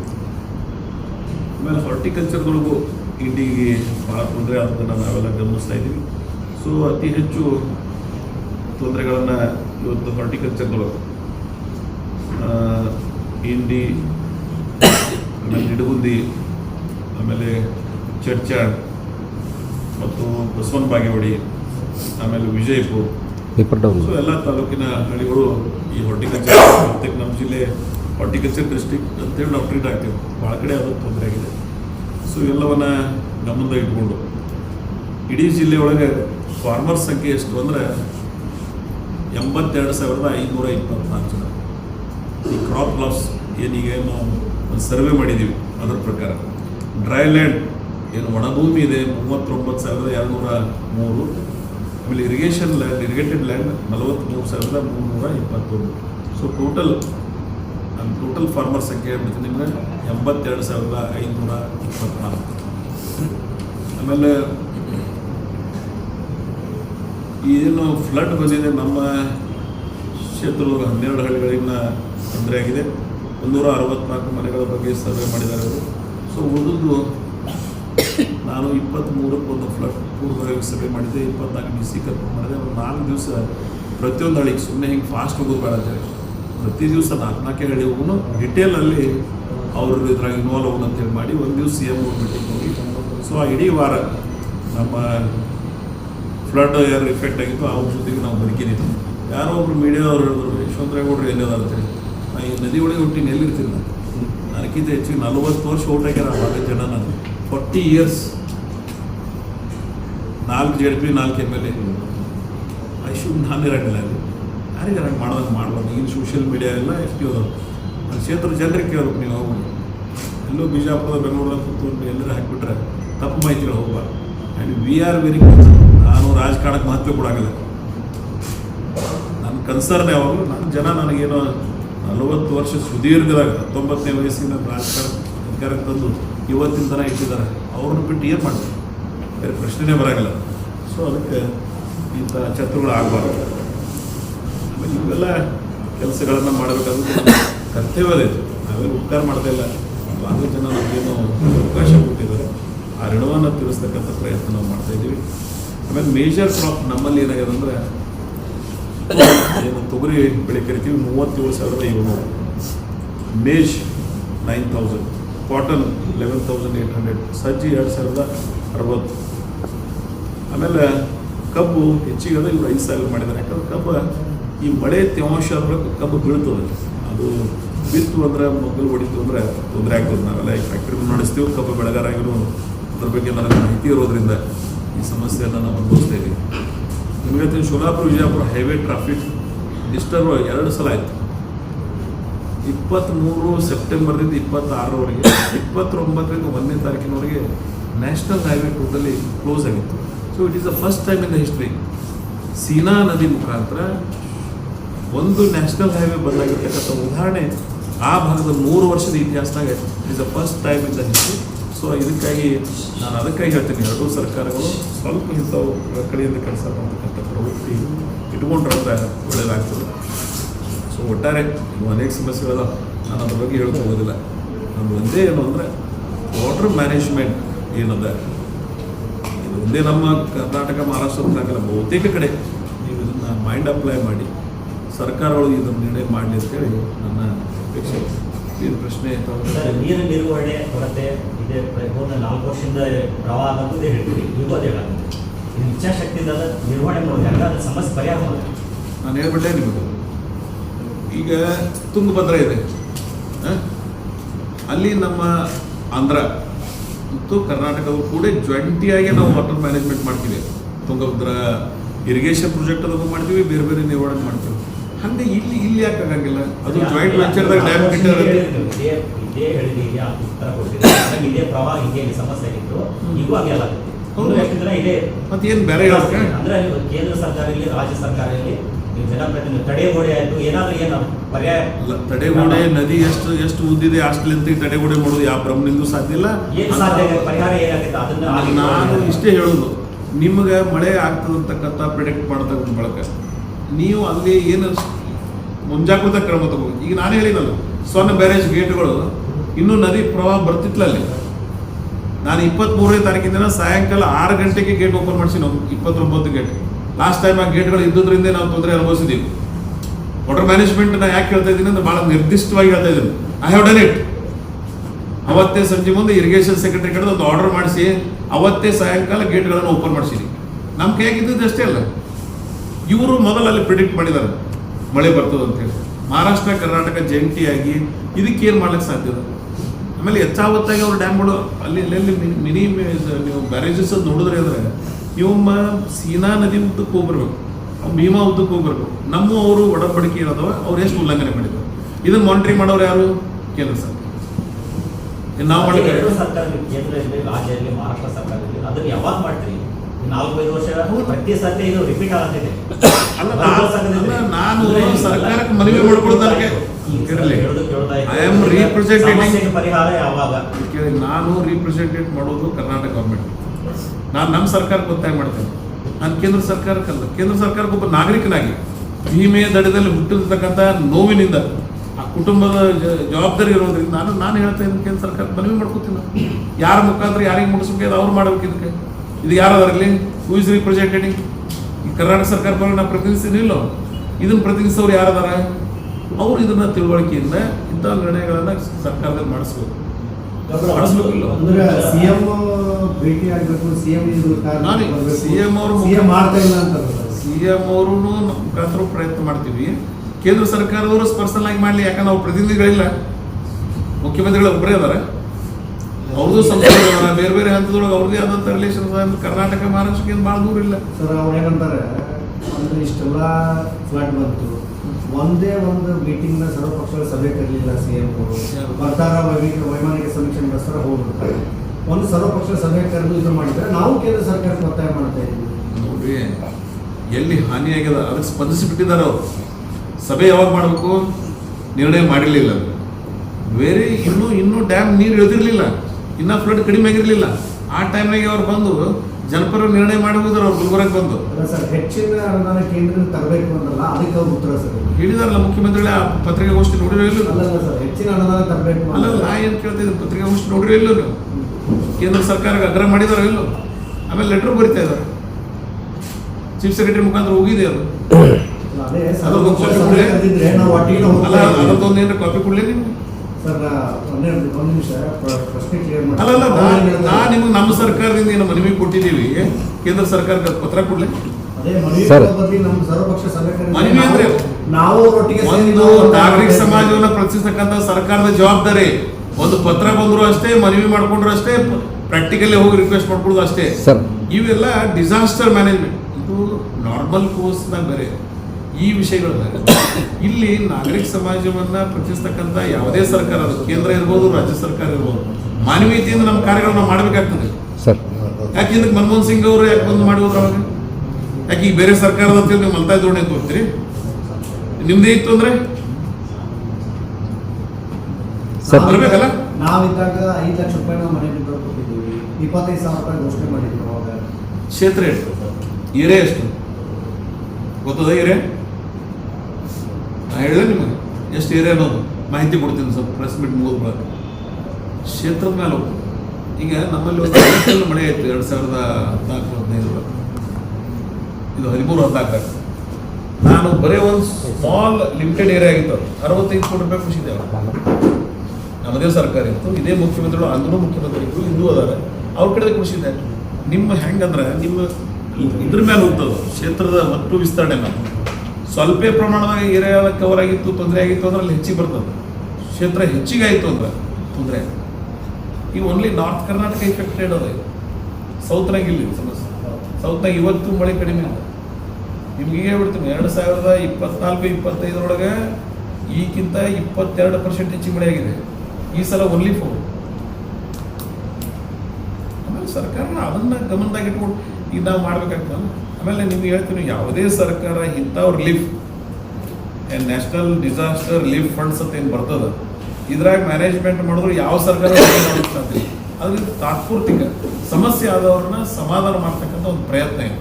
ಆಮೇಲೆ ಹಾರ್ಟಿಕಲ್ಚರ್ಗಳಿಗೂ ಇಂಡಿಗೆ ಭಾಳ ತೊಂದರೆ ಆಗೋದನ್ನು ನಾವೆಲ್ಲ ಗಮನಿಸ್ತಾ ಇದ್ದೀವಿ. ಸೊ ಅತಿ ಹೆಚ್ಚು ತೊಂದರೆಗಳನ್ನು ಇವತ್ತು ಹಾರ್ಟಿಕಲ್ಚರ್ಗಳು ಇಂಡಿ ಆಮೇಲೆ ನಿಡಗುಂದಿ, ಆಮೇಲೆ ಚರ್ಚಾಡ್ ಮತ್ತು ಬಸವನ ಬಾಗೇವಾಡಿ ಆಮೇಲೆ ವಿಜಯಪುರ. ಸೊ ಎಲ್ಲ ತಾಲೂಕಿನ ಹಳ್ಳಿಗಳು ಈ ಹಾರ್ಟಿಕಲ್ಚರ್ ಪ್ರತ್ಯೇಕ ನಮ್ಮ ಜಿಲ್ಲೆ ಹಾರ್ಟಿಕಲ್ಚರ್ ಡಿಸ್ಟ್ರಿಕ್ಟ್ ಅಂತೇಳಿ ನಾವು ಟ್ರೀಟ್ ಆಗ್ತೀವಿ. ಭಾಳ ಕಡೆ ಅದು ತೊಂದರೆ ಆಗಿದೆ. ಸೊ ಎಲ್ಲವನ್ನ ಗಮನದಾಗ ಇಟ್ಕೊಂಡು ಇಡೀ ಜಿಲ್ಲೆಯೊಳಗೆ ಫಾರ್ಮರ್ ಸಂಖ್ಯೆ ಎಷ್ಟು ಅಂದರೆ ಎಂಬತ್ತೆರಡು ಸಾವಿರದ ಐನೂರ ಇಪ್ಪತ್ನಾಲ್ಕು ಜನ. ಈ ಕ್ರಾಪ್ ಲಾಸ್ ಏನೀಗ ನಾವು ಒಂದು ಸರ್ವೆ ಮಾಡಿದ್ದೀವಿ. ಅದರ ಪ್ರಕಾರ. ಡ್ರೈ ಲ್ಯಾಂಡ್ ಏನು ಒಣಭೂಮಿ ಇದೆ, ಮೂವತ್ತೊಂಬತ್ತು ಸಾವಿರದ ಎರಡುನೂರ ಮೂರು. ಆಮೇಲೆ ಇರಿಗೇಷನ್ ಲ್ಯಾಂಡ್ ಇರಿಗೇಟೆಡ್ ಲ್ಯಾಂಡ್ ನಲವತ್ತ್ಮೂರು ಸಾವಿರದ ಮುನ್ನೂರ ಇಪ್ಪತ್ತೊಂದು. ಸೊ ಟೋಟಲ್ ನನ್ನ ಟೋಟಲ್ ಫಾರ್ಮರ್ ಸಂಖ್ಯೆ ಹೇಳ್ಬಿಡ್ತೀನಿ ನಿಮಗೆ ಎಂಬತ್ತೆರಡು ಸಾವಿರದ ಐನೂರ ಇಪ್ಪತ್ನಾಲ್ಕು. ಆಮೇಲೆ ಏನು ಫ್ಲಡ್ ಬಂದಿದೆ, ನಮ್ಮ ಕ್ಷೇತ್ರದ ಹನ್ನೆರಡು ಹಳ್ಳಿಗಳಿಂದ ತೊಂದರೆ ಆಗಿದೆ. ಮುನ್ನೂರ ಅರವತ್ನಾಲ್ಕು ಮನೆಗಳ ಬಗ್ಗೆ ಸರ್ವೆ ಮಾಡಿದ್ದಾರೆ ಅವರು. ಸೊ ಉಳಿದದ್ದು ನಾನು ಇಪ್ಪತ್ತ್ಮೂರಕ್ಕೊಂದು ಫ್ಲಡ್ ಪೂರ್ವವಾಗಿ ಸಭೆ ಮಾಡಿದ್ದೆ, ಇಪ್ಪತ್ನಾಲ್ಕು ಡಿ ಸಿ ಕರ್ಕೊಂಡು ಮಾಡಿದೆ. ಒಂದು ನಾಲ್ಕು ದಿವಸ ಪ್ರತಿಯೊಂದು ಹಳ್ಳಿಗೆ ಸುಮ್ಮನೆ ಹಿಂಗೆ ಫಾಸ್ಟ್ ಹೋಗೋದು ಬೇಡ ಅಂತೇಳಿ ಪ್ರತಿ ದಿವಸ ನಾಲ್ಕು ನಾಲ್ಕೇ ಹಳ್ಳಿಗೂ ಡಿಟೇಲಲ್ಲಿ ಅವರು ಇದ್ರಾಗ ಇನ್ವಾಲ್ವ್ ಹೋಗೋಣ ಅಂತೇಳಿ ಮಾಡಿ ಒಂದು ದಿವಸ ಸಿ ಎಂ ಮೀಟಿಂಗ್ ಹೋಗಿ. ಸೊ ಆ ಇಡೀ ವಾರ ನಮ್ಮ ಫ್ಲಡ್ ಯಾರು ಇಫೆಕ್ಟ್ ಆಗಿತ್ತು, ಅವ್ರ ಜೊತೆಗೆ ನಾವು ಬದುಕಿದ್ದೀವಿ ಯಾರೋ ಒಬ್ರು ಮೀಡಿಯಾದವ್ರು ಹೇಳಿದ್ರು ಯಶವಂತರೇಗೌಡರು ಎಲ್ಲಿದಾರ ಅಂತೇಳಿ ನಾ ಈ ನದಿ ಒಳಗೆ ಹುಟ್ಟಿನ, ಎಲ್ಲಿರ್ತೀನಿ ನಾನು? ನನಗಿಂತ ಹೆಚ್ಚಿಗೆ ನಲ್ವತ್ತು ವರ್ಷ ಓಟ್ ನಾನು ಆ ಜನ ನಾನು. ಫಾರ್ಟಿ ಇಯರ್ಸ್ ನಾಲ್ಕು ಜೆ ಡಿ ಪಿ ನಾಲ್ಕು ಎಂ ಎಲ್ ಎ ಐಶು ನಾನು ಇರೋಂಗಿಲ್ಲ ಅಲ್ಲಿ ಯಾರಿಗೆ ಹಂಗೆ ಮಾಡೋದಂಗೆ ಮಾಡ್ಬೋದು? ಈಗ ಸೋಷಿಯಲ್ ಮೀಡಿಯಾ ಎಲ್ಲ ಎಷ್ಟು ನನ್ನ ಕ್ಷೇತ್ರ ಜನರಿಗೆ ಕೇಳ್ಬೇಕು ನೀವು ಹೋಗ್ಬೋದು ಎಲ್ಲೋ ಬಿಜಾಪುರ ಬೆಂಗಳೂರಲ್ಲಿ ಕೂತ್ಕೊಂಡು ಎಲ್ಲರೂ ಹಾಕಿಬಿಟ್ರೆ ತಪ್ಪು ಮಾಹಿತಿಗಳು ಹೋಗ್ಬಾರ್ದು ಆ್ಯಂಡ್ ವಿ ಆರ್ ವೆರಿ ನಾನು ರಾಜಕಾರಣಕ್ಕೆ ಮಹತ್ವ ಕೊಡೋಂಗಿಲ್ಲ ನನ್ನ ಕನ್ಸರ್ನ್ ಯಾವಾಗಲೂ ನನ್ನ ಜನ ನನಗೇನೋ ನಲವತ್ತು ವರ್ಷ ಸುದೀರ್ಘದಾಗ ಹತ್ತೊಂಬತ್ತನೇ ವಯಸ್ಸಿನ ರಾಜಕಾರಣ ಅಧಿಕಾರಕ್ಕೆ ತಂದು ಇವತ್ತಿನ ತನಕ ಇಟ್ಟಿದ್ದಾರೆ. ಅವ್ರನ್ನ ಬಿಟ್ಟು ಏನು ಮಾಡ್ತಾರೆ ಬೇರೆ ಪ್ರಶ್ನೆನೇ ಬರೋಂಗಿಲ್ಲ. ಸೊ ಅದಕ್ಕೆ ಇಂಥ ಆಗಬಾರ್ದು. ಆಮೇಲೆ ಇವೆಲ್ಲ ಕೆಲಸಗಳನ್ನು ಮಾಡಬೇಕಾದ್ರೆ ಕರ್ತವ್ಯದೇ ನಾವೇನು ಉಪಕಾರ ಮಾಡ್ತಾ ಇಲ್ಲ. ಭಾಳ ಜನ ನಮಗೇನು ಅವಕಾಶ ಕೊಟ್ಟಿದ್ದಾರೆ. ಆ ಋಣವನ್ನು ತೀರಿಸ್ತಕ್ಕಂಥ ಪ್ರಯತ್ನ ನಾವು ಮಾಡ್ತಾ ಇದ್ದೀವಿ. ಆಮೇಲೆ ಮೇಜರ್ ಕ್ರಾಪ್ ನಮ್ಮಲ್ಲಿ ಏನಾಗಿದೆ ಅಂದರೆ ಏನು ತೊಗರಿ ಬೆಳೆ ಕರಿತೀವಿ, ಮೂವತ್ತೇಳು ಸಾವಿರದ ಏಳ್ನೂರು maize nine thousand cotton eleven thousand eight hundred ಸಜ್ಜಿ ಎರಡು ಸಾವಿರದ ಅರವತ್ತು. ಆಮೇಲೆ ಕಬ್ಬು ಹೆಚ್ಚಿಗೆ ಅದ ಇವರು ಐದು ಸಾವಿರ ಮಾಡಿದ್ದಾರೆ. ಯಾಕಂದ್ರೆ ಕಬ್ಬು ಈ ಮಳೆ ತೇವಾಂಶ ಅಂದ್ರೆ ಕಬ್ಬು ಬೀಳ್ತದೆ. ಅದು ಬಿತ್ತು ಅಂದ್ರೆ ಮಗ್ಗಲು ಹೊಡಿತು ಅಂದ್ರೆ ತೊಂದರೆ ಆಗ್ತದೆ. ನಾವೆಲ್ಲ ಈ ಫ್ಯಾಕ್ಟ್ರಿ ನಡೆಸ್ತೀವಿ. ಕಬ್ಬು ಬೆಳೆಗಾರಾಗಿರೋ ಅದ್ರ ಬಗ್ಗೆ ನನಗೆ ಮಾಹಿತಿ ಇರೋದ್ರಿಂದ ಈ ಸಮಸ್ಯೆಯನ್ನು ನಾವು ಅನುಭವಿಸ್ತೇವೆ ನಿಮಗೆ Solapur, Vijayapura highway traffic disturb ಎರಡು ಸಲ ಆಯಿತು. ಇಪ್ಪತ್ತ್ಮೂರು ಸೆಪ್ಟೆಂಬರ್ದಿಂದ ಇಪ್ಪತ್ತಾರರವರೆಗೆ, ಇಪ್ಪತ್ತೊಂಬತ್ತರಿಂದ ಒಂದನೇ ತಾರೀಕಿನವರೆಗೆ ನ್ಯಾಷನಲ್ ಹೈವೇ ಟೋಟಲಿ ಕ್ಲೋಸ್ ಆಗಿತ್ತು. So it is the first time in the history Sina ನದಿ ಮುಖಾಂತರ ಒಂದು ನ್ಯಾಷನಲ್ ಹೈವೇ ಬಂದಾಗಿರ್ತಕ್ಕಂಥ ಉದಾಹರಣೆ ಆ ಭಾಗದ ಮೂರು ವರ್ಷದ ಇತಿಹಾಸದಾಗ it is the first time in the history so ಇದಕ್ಕಾಗಿ ನಾನು ಅದಕ್ಕಾಗಿ ಹೇಳ್ತೀನಿ, ಎರಡೂ ಸರ್ಕಾರಗಳು ಸ್ವಲ್ಪ ಇಂಥವು ಕಡೆಯಿಂದ ಕೆಲಸ ಮಾಡ್ತಕ್ಕಂಥ ಪ್ರವೃತ್ತಿ ಇಟ್ಕೊಂಡ್ರೆ ಒಳ್ಳೇದಾಗ್ತದೆ. ಸೊ ಒಟ್ಟಾರೆ ಅನೇಕ ಸಮಸ್ಯೆಗಳ ನಾನು ಅದ್ರ ಬಗ್ಗೆ ಹೇಳಕ್ಕೆ ಹೋಗೋದಿಲ್ಲ ನಂದು ಒಂದೇ ಏನು ಅಂದರೆ ವಾಟರ್ ಮ್ಯಾನೇಜ್ಮೆಂಟ್ ಏನದ ಒಂದೇ ನಮ್ಮ ಕರ್ನಾಟಕ ಮಹಾರಾಷ್ಟ್ರದಾಗಲ್ಲ ಬಹುತೇಕ ಕಡೆ ನೀವು ಇದನ್ನು ಮೈಂಡ್ ಅಪ್ಲೈ ಮಾಡಿ ಸರ್ಕಾರಗಳು ಇದನ್ನು ನಿರ್ಣಯ ಮಾಡಲಿ ಅಂತೇಳಿ ನನ್ನ ಅಪೇಕ್ಷೆ. ಇದು ಪ್ರಶ್ನೆ ನೀರು ನಿರ್ವಹಣೆ ಕೊರತೆ ಇದೆ. ನಾಲ್ಕು ವರ್ಷದಿಂದ ಪ್ರವಾಹ ಅನ್ನೋದು ಹೇಳ್ತೀವಿ ನೀವು ಅದೇ ಇದು ಇಚ್ಛಾಶಕ್ತಿಯಿಂದ ನಿರ್ವಹಣೆ ಮಾಡೋದು ಯಾಕಂದ್ರೆ ಸಮಸ್ಯೆ ಪರಿಹಾರ ಮಾಡೋದು ನಾನು ಹೇಳ್ಬಿಟ್ಟೆ ನಿಮಗೆ. ಈಗ ತುಂಗಭದ್ರ ಇದೆ. ಅಲ್ಲಿ ನಮ್ಮ ಆಂಧ್ರ ಮತ್ತು ಕರ್ನಾಟಕವು ಕೂಡ ಜಂಟಿಯಾಗಿ ನಾವು ವಾಟರ್ ಮ್ಯಾನೇಜ್ಮೆಂಟ್ ಮಾಡ್ತೀವಿ. ತುಂಗಭದ್ರ ಇರಿಗೇಷನ್ ಪ್ರಾಜೆಕ್ಟ್ ಅದನ್ನು ಮಾಡ್ತೀವಿ ಬೇರೆ ಬೇರೆ ನಿರ್ವಹಣೆ ಮಾಡ್ತೀವಿ. ಹಂಗೆ ಇಲ್ಲಿ ಇಲ್ಲಿ ಯಾಕೆ ಆಗಂಗಿಲ್ಲ? ಅದು ಜಾಯಿಂಟ್ ವೆಂಚರ್ದಾಗ ಡ್ಯಾಮ್ ಕಟ್ಟಿದ್ರೆ ಇದೇ ಉತ್ತರ ಕೊಟ್ಟಿದೆ ಪ್ರವಾಹ ಹೀಗೆ ಸಮಸ್ಯೆ ಆಗಿತ್ತು. ಈಗೂ ಹಂಗೆ ಆಗುತ್ತೆ. ಹೌದು. ಇನ್ನು ಎಷ್ಟು ದಿನ ಇದೇ. ಮತ್ತೆ ಏನು ಬೇರೆ ಅಂದ್ರೆ ಕೇಂದ್ರ ಸರ್ಕಾರ ಇಲ್ಲಿ ರಾಜ್ಯ ಸರ್ಕಾರ ಜನಪ್ರತಿನಿಧಿ ತಡೆಗೋಡೆ ನದಿ ಎಷ್ಟು ಎಷ್ಟು ಉದ್ದಿದೆ ಅಷ್ಟಲಿಂತ ತಡೆಗೋಡೆ ಮಾಡೋದು ಯಾವ ಬ್ರಹ್ಮನಿಂದೂ ಸಾಧ್ಯ ಇಲ್ಲ? ನಾನು ಇಷ್ಟೇ ಹೇಳೋದು ನಿಮಗೆ ಮಳೆ ಆಗ್ತದಂತಕ್ಕಂಥ ಪ್ರಿಡಿಕ್ಟ್ ಮಾಡ್ತಕ್ಕಂಥ ಬಳಕ. ನೀವು ಅಲ್ಲಿ ಏನು ಮುಂಜಾಗ್ರತಾ ಕ್ರಮ ತಗೋಬೇಕು. ಈಗ ನಾನು ಹೇಳಿನಲ್ಲ ಸೊನ್ನ ಬ್ಯಾರೇಜ್ ಗೇಟ್ಗಳು ಇನ್ನೂ ನದಿ ಪ್ರವಾಹ ಬರ್ತಿತ್ತಲ್ಲ ಅಲ್ಲಿ? ನಾನು ಇಪ್ಪತ್ತ್ಮೂರನೇ ತಾರೀಕಿನ ದಿನ ಸಾಯಂಕಾಲ ಆರು ಗಂಟೆಗೆ ಗೇಟ್ ಓಪನ್ ಮಾಡಿಸಿ ನಾವು ಇಪ್ಪತ್ತೊಂಬತ್ತು ಗೇಟ್. ಲಾಸ್ಟ್ ಟೈಮ್ ಆ ಗೇಟ್ಗಳು ಇದ್ದುದರಿಂದ ನಾವು ತೊಂದರೆ ಅನುಭವಿಸಿದ್ದೀವಿ. ವಾಟರ್ ಮ್ಯಾನೇಜ್ಮೆಂಟ್ ನಾ ಯಾಕೆ ಹೇಳ್ತಾ ಇದ್ದೀನಿ ಅಂದ್ರೆ ಭಾಳ ನಿರ್ದಿಷ್ಟವಾಗಿ ಹೇಳ್ತಾ ಇದ್ದೀನಿ. ಐ ಹ್ಯಾವ್ ಡನ್ ಇಟ್ ಅವತ್ತೇ ಸಂಜೆ ಮುಂದೆ ಇರಿಗೇಷನ್ ಸೆಕ್ರೆಟರಿ ಕಡೆ ಒಂದು ಆರ್ಡರ್ ಮಾಡಿಸಿ, ಅವತ್ತೇ ಸಾಯಂಕಾಲ ಗೇಟ್ಗಳನ್ನು ಓಪನ್ ಮಾಡಿಸಿದ್ವಿ. ನಮ್ಮ ಕೈಯಾಗಿದ್ದದ್ದು ಅಷ್ಟೇ ಅಲ್ಲ. ಇವರು ಮೊದಲು ಅಲ್ಲಿ ಪ್ರಿಡಿಕ್ಟ್ ಮಾಡಿದ್ದಾರೆ ಮಳೆ ಬರ್ತದೆ ಅಂತೇಳಿ ಮಹಾರಾಷ್ಟ್ರ, ಕರ್ನಾಟಕ ಜಂಟಿಯಾಗಿ ಇದಕ್ಕೇನು ಮಾಡ್ಲಿಕ್ಕೆ ಸಾಧ್ಯ ಆಮೇಲೆ ಹೆಚ್ಚಾವತ್ತಾಗಿ ಅವ್ರ ಡ್ಯಾಮ್ಗಳು ಅಲ್ಲಿ ಅಲ್ಲಿ ಮಿನಿ ನೀವು ಬ್ಯಾರೇಜಸ್ ನೋಡಿದ್ರೆ ಅಂದ್ರೆ ನೀವು ಮ- ಸೀನಾ ನದಿ ಉದ್ದಕ್ಕೆ ಹೋಗ್ಬರ್ಬೇಕು ಭೀಮಾ ಉದ್ದಕ್ಕೆ ಹೋಗ್ಬರ್ಬೇಕು ನಮ್ಮ ಅವರು ಒಡಂಬಡಿಕೆ ಇರೋದವ ಅವ್ರು ಎಷ್ಟು ಉಲ್ಲಂಘನೆ ಮಾಡಿದ್ರು. ಇದನ್ನ ಮಾನಿಟರಿಂಗ್ ಮಾಡೋರು ಯಾರು? ಕೇಂದ್ರ ಸರ್ಕಾರ. ನಾವು ಮಹಾರಾಷ್ಟ್ರ ಸರ್ಕಾರ ಇರಲಿ ಅದನ್ನ ಯಾವಾಗ ಮಾಡ್ತೀರಿ? ನಾಲ್ಕೈದು ವರ್ಷ. ಪ್ರತಿ ಸತಿ ಇದು ರಿಪೀಟ್ ಆಗ್ತಿದೆ ನಾನು- ಸರ್ಕಾರಕ್ಕೆ ಮನವಿ ಇರಲಿ. I am representing- ಪರಿಹಾರ ಯಾವಾಗ? ನಾನು ರೀಪ್ರೆಸೆಂಟೇಟ್ ಮಾಡೋದು ಕರ್ನಾಟಕ ಗೌರ್ಮೆಂಟ್ ನಾನು ನಮ್ಮ ಸರ್ಕಾರಕ್ಕೆ ಒತ್ತಾಯ ಮಾಡ್ತೇನೆ. ನಾನು ಕೇಂದ್ರ ಸರ್ಕಾರಕ್ಕಲ್ಲ ಕೇಂದ್ರ ಸರ್ಕಾರಕ್ಕೊಬ್ಬ ನಾಗರಿಕನಾಗಿ ಭೀಮೆಯ ದಡದಲ್ಲಿ ಹುಟ್ಟಿರ್ತಕ್ಕಂಥ ನೋವಿನಿಂದ ಆ ಕುಟುಂಬದ ಜವಾಬ್ದಾರಿ ಇರೋದ್ರಿಂದ ನಾನು ನಾನು ಹೇಳ್ತಾ ಇದ್ದೀನಿ ಕೇಂದ್ರ ಸರ್ಕಾರ ಮನವಿ ಮಾಡ್ಕೋತೀನಿ. ಯಾರ ಮುಖಾಂತರ, ಯಾರಿಗೆ ಮುಟ್ಟಿಸ್ಬೇಕು ಅದು ಅವ್ರು ಮಾಡ್ಬೇಕು ಇದಕ್ಕೆ. ಇದು ಯಾರು ಅದರಲ್ಲಿ? ಹೂ ಇಸ್ ರಿಪ್ರೆಸೆಂಟೇಟಿಂಗ್ ಈ ಕರ್ನಾಟಕ ಸರ್ಕಾರ ಪರ ನಾನು ಪ್ರತಿನಿಧಿಸಿನಿಲ್ಲೋ ಇದನ್ನು ಪ್ರತಿನಿಧಿಸೋರು ಯಾರದಾರ? ಅವರು ಇದನ್ನು ತಿಳುವಳಿಕೆಯಿಂದ ಇಂಥ ನಿರ್ಣಯಗಳನ್ನು ಸರ್ಕಾರದಲ್ಲಿ ಮಾಡಿಸ್ಬೇಕು. ಅಂದ್ರೆ ಸಿಎಂ ಭೇಟಿ ಆಗ್ಬೇಕು ಸಿಎಂ CM ಅವ್ರು ಸಿಎಂ ಮಾಡ್ತಾ ಇಲ್ಲ ಅಂತ ಸಿ ಎಂ ಅವರು ಮುಖಾಂತರ ಪ್ರಯತ್ನ ಮಾಡ್ತೀವಿ. ಕೇಂದ್ರ ಸರ್ಕಾರದವರು ಪರ್ಸನಲ್ ಆಗಿ ಮಾಡಲಿ ಯಾಕಂದ್ರೆ ಅವ್ರ ಪ್ರತಿನಿಧಿಗಳಿಲ್ಲ. ಮುಖ್ಯಮಂತ್ರಿಗಳು ಒಬ್ಬರೇ ಅದಾರ ಅವ್ರದ್ದು ಸಂಸ್ಥೆ ಬೇರೆ ಬೇರೆ ಹಂತದೊಳಗೆ ಅವ್ರದೇ ಆದಂತ ರಿಲೇಷನ್ ಕರ್ನಾಟಕ ಮಹಾರಾಷ್ಟ್ರಕ್ಕೆ ಬಹಳ ಭಾಳ ದೂರ ಇಲ್ಲ. ಸರ್ ಅವ್ರು ಏನಂತಾರೆ ಅಂದ್ರೆ ಇಷ್ಟೆಲ್ಲ ಫ್ಲಾಟ್ ಬಂತು. ಒಂದೇ ಒಂದು ಮೀಟಿಂಗ್ನ ಸರ್ವಪಕ್ಷಗಳ ಸಭೆ ಕರೀಲಿಲ್ಲ ಸಿಎಂ ಅವರು. ಯಾರು? ಬರ್ತಾರ ವೈಮಾನಿಕ ವೈಮಾನಿಕ ನಡೆಸ್ತಾರ ಹೋಗ್ಬಿಡ್ತಾರೆ ಒಂದು ಸರ್ವಪಕ್ಷ ಸಭೆ ಕರೆದು ಇದು ಮಾಡಿದ್ರೆ ನಾವು ಕೇಂದ್ರ ಸರ್ಕಾರಕ್ಕೆ ಒತ್ತಾಯ ಮಾಡ್ತಾ ಇದ್ದೀವಿ. ಎಲ್ಲಿ ಹಾನಿಯಾಗ್ಯದ ಅದಕ್ಕೆ ಸ್ಪಂದಿಸಿ ಬಿಟ್ಟಿದ್ದಾರೆ ಅವರು. ಸಭೆ ಯಾವಾಗ ಮಾಡಬೇಕು? ನಿರ್ಣಯ ಮಾಡಿರಲಿಲ್ಲ. ಬೇರೆ ಇನ್ನೂ ಇನ್ನೂ ಡ್ಯಾಮ್ ನೀರು ಇಳಿದಿರಲಿಲ್ಲ. ಇನ್ನೂ ಫ್ಲಡ್ ಕಡಿಮೆ ಆಗಿರಲಿಲ್ಲ. ಆ ಟೈಮ್ನಾಗೆ ಅವ್ರು ಬಂದು ಜನಪರ ನಿರ್ಣಯ ಮಾಡಿ ಗುಲ್ಬರ್ಗ ಅವ್ರು ಬಂದು ಸರ್ ಹೆಚ್ಚಿನ ಅನುದಾನ ಕೇಂದ್ರ ತರಬೇಕು ಅಂದಲ್ಲ ಅದಕ್ಕೆ ಅವ್ರು ಉತ್ತರ ಸರ್ ಹೇಳಿದಾರಲ್ಲ ಮುಖ್ಯಮಂತ್ರಿಗಳ ಪತ್ರಿಕಾಗೋಷ್ಠಿ ನೋಡಿರೋ ಇಲ್ಲ ಅಲ್ಲಲ್ಲ ಸರ್ ಹೆಚ್ಚಿನ ಅನುದಾನ ತರಬೇಕು ಅಲ್ಲ ನಾ ಏನು ಕೇಳ್ತಿದ್ದೀನಿ ಪತ್ರಿಕಾಗೋಷ್ಠಿ ನೋಡಿರೋ ಇಲ್ಲ ನೀವು ಕೇಂದ್ರ ಸರ್ಕಾರಕ್ಕೆ ಆಗ್ರಹ ಮಾಡಿದಾರೋ ಇಲ್ಲೋ ಆಮೇಲೆ ಲೆಟರ್ ಬರಿತಾ ಇದ್ದಾರೆ ಚೀಫ್ ಸೆಕ್ರೆಟರಿ ಮುಖಾಂತರ ಹೋಗಿದೆ ಅದು ಅದೇ ಅದೊಂದು ಕಾಪಿ ಕೊಡ್ಲಿ? ಏನಾರ ಕಾಪಿ ಕೊಡ್ಲಿ ನೀವು ಅಲ್ಲಲ್ಲ ನಾ ನಿಮಗೆ ನಮ್ಮ ಸರ್ಕಾರದಿಂದ ಏನು ಮನವಿ ಕೊಟ್ಟಿದ್ದೀವಿ? ಕೇಂದ್ರ ಸರ್ಕಾರಕ್ಕೆ ಪತ್ರ ಕೊಡ್ಲಿ. ಅದೇ ಮನವಿ ಸರ್. ನಮ್ಮ ಸರ್ವಪಕ್ಷ ಸಭೆ ಕರೆದಿದ್ರೆ ಅಂದ್ರೆ? ನಾವು- ನಾವು ಒಟ್ಟಿಗೆ ಸೇರಿ ಒಂದು ನಾಗರಿಕ ಸಮಾಜವನ್ನ ಪ್ರಶ್ನಿಸ್ತಕ್ಕಂಥ ಸರ್ಕಾರದ ಜವಾಬ್ದಾರಿ. ಒಂದು ಪತ್ರ ಬಂದ್ರು ಅಷ್ಟೇ ಮನವಿ ಮಾಡ್ಕೊಂಡ್ರು ಅಷ್ಟೇ ಪ್ರಾಕ್ಟಿಕಲಿ ಹೋಗಿ ರಿಕ್ವೆಸ್ಟ್ ಮಾಡ್ಕೊಳ್ಳೋದು ಅಷ್ಟೇ. ಸರ್. ಇವೆಲ್ಲ ಡಿಸಾಸ್ಟರ್ ಮ್ಯಾನೇಜ್ಮೆಂಟ್ ಇದು ನಾರ್ಮಲ್ ಕೋರ್ಸ್ನಾಗ ಬೇರೆ. ಈ ವಿಷಯಗಳು ಇಲ್ಲಿ ನಾಗರಿಕ ಸಮಾಜವನ್ನ ಪ್ರತಿಸ್ತಕ್ಕಂಥ ಯಾವುದೇ ಸರ್ಕಾರ ಅದು ಕೇಂದ್ರ ಇರ್ಬೋದು ರಾಜ್ಯ ಸರ್ಕಾರ ಇರ್ಬೋದು ಮಾನವೀಯತೆಯಿಂದ ನಮ್ಮ ಕಾರ್ಯಗಳನ್ನ ಮಾಡಬೇಕಾಗ್ತದೆ. ಸರ್. ಯಾಕೆ ಇದಕ್ಕೆ ಮನಮೋಹನ್ ಸಿಂಗ್ ಅವರು ಯಾಕೆ ಬಂದು ಮಾಡಿದ್ರು ಅವಾಗ? ಯಾಕೆ ಈಗ ಬೇರೆ ಸರ್ಕಾರದ ಅಂತೇಳಿ ನೀವು ಮಲ್ತಾ ಧೋರಣೆ ಅಂತ ಹೋಗ್ತೀರಿ? ನಿಮ್ದೇ ಇತ್ತು ಅಂದ್ರೆ? ಸರ್. ನಾವು ಬರ್ಬೇಕಲ್ಲ? ನಾವಿದ್ದಾಗ ಐದು ಲಕ್ಷ ರೂಪಾಯಿ ನಾವು ಮನೆ ಬಿಟ್ಟು ಕೊಟ್ಟಿದ್ದೀವಿ. ಇಪ್ಪತ್ತೈದು ಸಾವಿರ ರೂಪಾಯಿ ಘೋಷಣೆ ಮಾಡಿದ್ರು ಅವಾಗ. ಕ್ಷೇತ್ರ ಎಷ್ಟು? ಏರಿಯಾ ಎಷ್ಟು? ಗೊತ್ತದ ಏರಿಯಾ ನಾ ಹೇಳಿದೆ ನಿಮಗೆ, ಎಷ್ಟು ಏರಿಯಾ ಅನ್ನೋದು, ಮಾಹಿತಿ ಕೊಡ್ತೀನಿ ಸ್ವಲ್ಪ ಪ್ರೆಸ್ ಮೀಟ್ ಮುಗಿದ ಬಳಿಕ. ಕ್ಷೇತ್ರದ ಮೇಲೆ ಹೋಗ್ತದೆ ಈಗ ನಮ್ಮಲ್ಲಿ ಒಂದು ಮಳೆ ಆಯಿತು ಎರಡು ಸಾವಿರದ ಹದಿನಾಲ್ಕು, ಹದಿನೈದು ಇದು ಹದಿಮೂರು, ಹದಿನಾಲ್ಕು ನಾನು ಬರೀ ಒಂದು ಸ್ಮಾಲ್ ಲಿಮಿಟೆಡ್ ಏರಿಯಾ ಆಗಿತ್ತು. ಅರವತ್ತೈದು ಕೋಟಿ ರೂಪಾಯಿ ಖುಷಿದೆ ನಮ್ಮದೇ ಸರ್ಕಾರ ಇತ್ತು, ಇದೇ ಮುಖ್ಯಮಂತ್ರಿಗಳು, ಅಂದ್ರೂ ಮುಖ್ಯಮಂತ್ರಿಗಳು ಹಿಂದೂ ಅದಾರೆ. ಅವ್ರ ಕಡೆ ಖುಷಿ ಇದೆ. ನಿಮ್ಮ ಹೆಂಗಂದ್ರೆ, ನಿಮ್ಮ ಇದ್ರ ಮೇಲೆ ಹೋಗ್ತದೆ ಕ್ಷೇತ್ರದ ಮತ್ತು ವಿಸ್ತರಣೆ ಮೇಲೆ ಸ್ವಲ್ಪ ಪ್ರಮಾಣದಾಗ ಏರಿಯಾ ಕವರ್ ಆಗಿತ್ತು ತೊಂದರೆ ಆಗಿತ್ತು ಅಂದ್ರೆ ಅಲ್ಲಿ ಹೆಚ್ಚಿಗೆ ಬರ್ತದೆ. ಕ್ಷೇತ್ರ ಹೆಚ್ಚಿಗೆ ಆಯಿತು ಅಂದ್ರೆ ತೊಂದರೆ. ಈ ಓನ್ಲಿ ನಾರ್ತ್ ಕರ್ನಾಟಕ ಇಫೆಕ್ಟೆಡ್ ಅದ. ಸೌತ್ನಾಗ ಇಲ್ಲಿ ಸಮಸ್ಯೆ. ಸೌತ್ನಾಗ ಇವತ್ತು ಮಳೆ ಕಡಿಮೆ ಅದ ನಿಮ್ಗೆ ಈಗ ಹೇಳ್ಬಿಡ್ತೀನಿ, ಎರಡು ಸಾವಿರದ ಇಪ್ಪತ್ನಾಲ್ಕು, ಇಪ್ಪತ್ತೈದರೊಳಗೆ ಈಗಿಂತ ಇಪ್ಪತ್ತೆರಡು ಪರ್ಸೆಂಟ್ ಹೆಚ್ಚಿಗೆ ಮಳೆ ಆಗಿದೆ. ಈ ಸಲ ಓನ್ಲಿ ಫೋರ್ ಆಮೇಲೆ ಸರ್ಕಾರನ ಅದನ್ನ ಗಮನದಾಗಿಟ್ಕೊಂಡು ಈಗ ನಾವು ಮಾಡ್ಬೇಕಾಗ್ತದೆ ಆಮೇಲೆ ನಿಮ್ಗೆ ಹೇಳ್ತೀನಿ, ಯಾವುದೇ ಸರ್ಕಾರ ಇಂಥವ್ರ relief national disaster relief funds ಅಂತ ಏನು ಬರ್ತದ, ಇದ್ರಾಗ ಮ್ಯಾನೇಜ್ಮೆಂಟ್ ಮಾಡಿದ್ರು ಯಾವ ಸರ್ಕಾರ ಅದ್ರ ತಾತ್ಪೂರ್ತಿಕ ಸಮಸ್ಯೆ ಆದವ್ರನ್ನ ಸಮಾಧಾನ ಮಾಡ್ತಕ್ಕಂಥ ಒಂದು ಪ್ರಯತ್ನ ಇದೆ.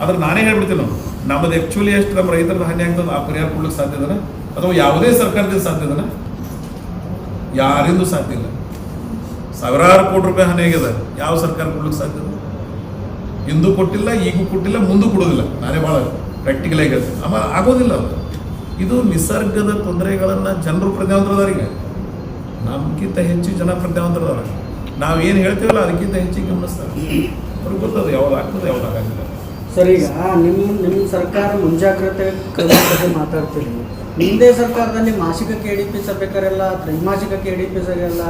ಆದ್ರೆ ನಾನೇ ಹೇಳ್ಬಿಡ್ತೀನಿ ನಮ್ಮದು ಆ್ಯಕ್ಚುಲಿ ಎಷ್ಟು ನಮ್ಮ ರೈತರ ಹಾನಿ ಆಗ್ತದೆ ಆ ಪರಿಹಾರ ಕೊಡ್ಲಿಕ್ಕೆ ಸಾಧ್ಯ ಇದೆ ಅಥವಾ ಯಾವುದೇ ಸರ್ಕಾರದಿಂದ ಸಾಧ್ಯ ಇದೆ ಯಾರಿಂದೂ ಸಾಧ್ಯ ಇಲ್ಲ. ಸಾವಿರಾರು ಕೋಟಿ ರೂಪಾಯಿ ಹಾನಿ ಆಗಿದೆ ಯಾವ ಸರ್ಕಾರ ಕೊಡ್ಲಿಕ್ಕೆ ಸಾಧ್ಯ ಇದೆ ಕೊಟ್ಟಿಲ್ಲ, ಈಗೂ ಕೊಟ್ಟಿಲ್ಲ, ಮುಂದೂ ಕೊಡೋದಿಲ್ಲ ನಾನೇ ಭಾಳ ಪ್ರಾಕ್ಟಿಕಲ್ ಆಗಿ ಆಮೇಲೆ ಆಗೋದಿಲ್ಲ ಅದು. ಇದು ನಿಸರ್ಗದ ತೊಂದರೆಗಳನ್ನು ಜನರು ಪ್ರಜ್ಞಾವಂತರದಾರಿಗೆ ನಮಗಿಂತ ಹೆಚ್ಚು ಜನ ನಾವು ಏನು ಹೇಳ್ತೀವಲ್ಲ, ಅದಕ್ಕಿಂತ ಹೆಚ್ಚಿಗೆ ಗಮನಿಸ್ತಾರೆ. ಅವ್ರಿಗೆ ಗೊತ್ತದ ಯಾವ್ದು ಆಗ್ತದೆ ಯಾವ್ದು ಆಗೋದಿಲ್ಲ. ಸರಿ, ಈಗ ನಿಮ್ಮ ನಿಮ್ಮ ಸರ್ಕಾರ ಮುಂಜಾಗ್ರತೆ ಕ್ರಮದ ಬಗ್ಗೆ ಮಾತಾಡ್ತೀರಿ. ನಿಮ್ಮದೇ ಸರ್ಕಾರದಲ್ಲಿ ಮಾಸಿಕ ಕೆ ಡಿ ಪಿ ಸಭೆಕರೆಲ್ಲ ತ್ರೈಮಾಸಿಕ ಕೆ ಡಿ ಪಿ ಸಭೆಯಲ್ಲ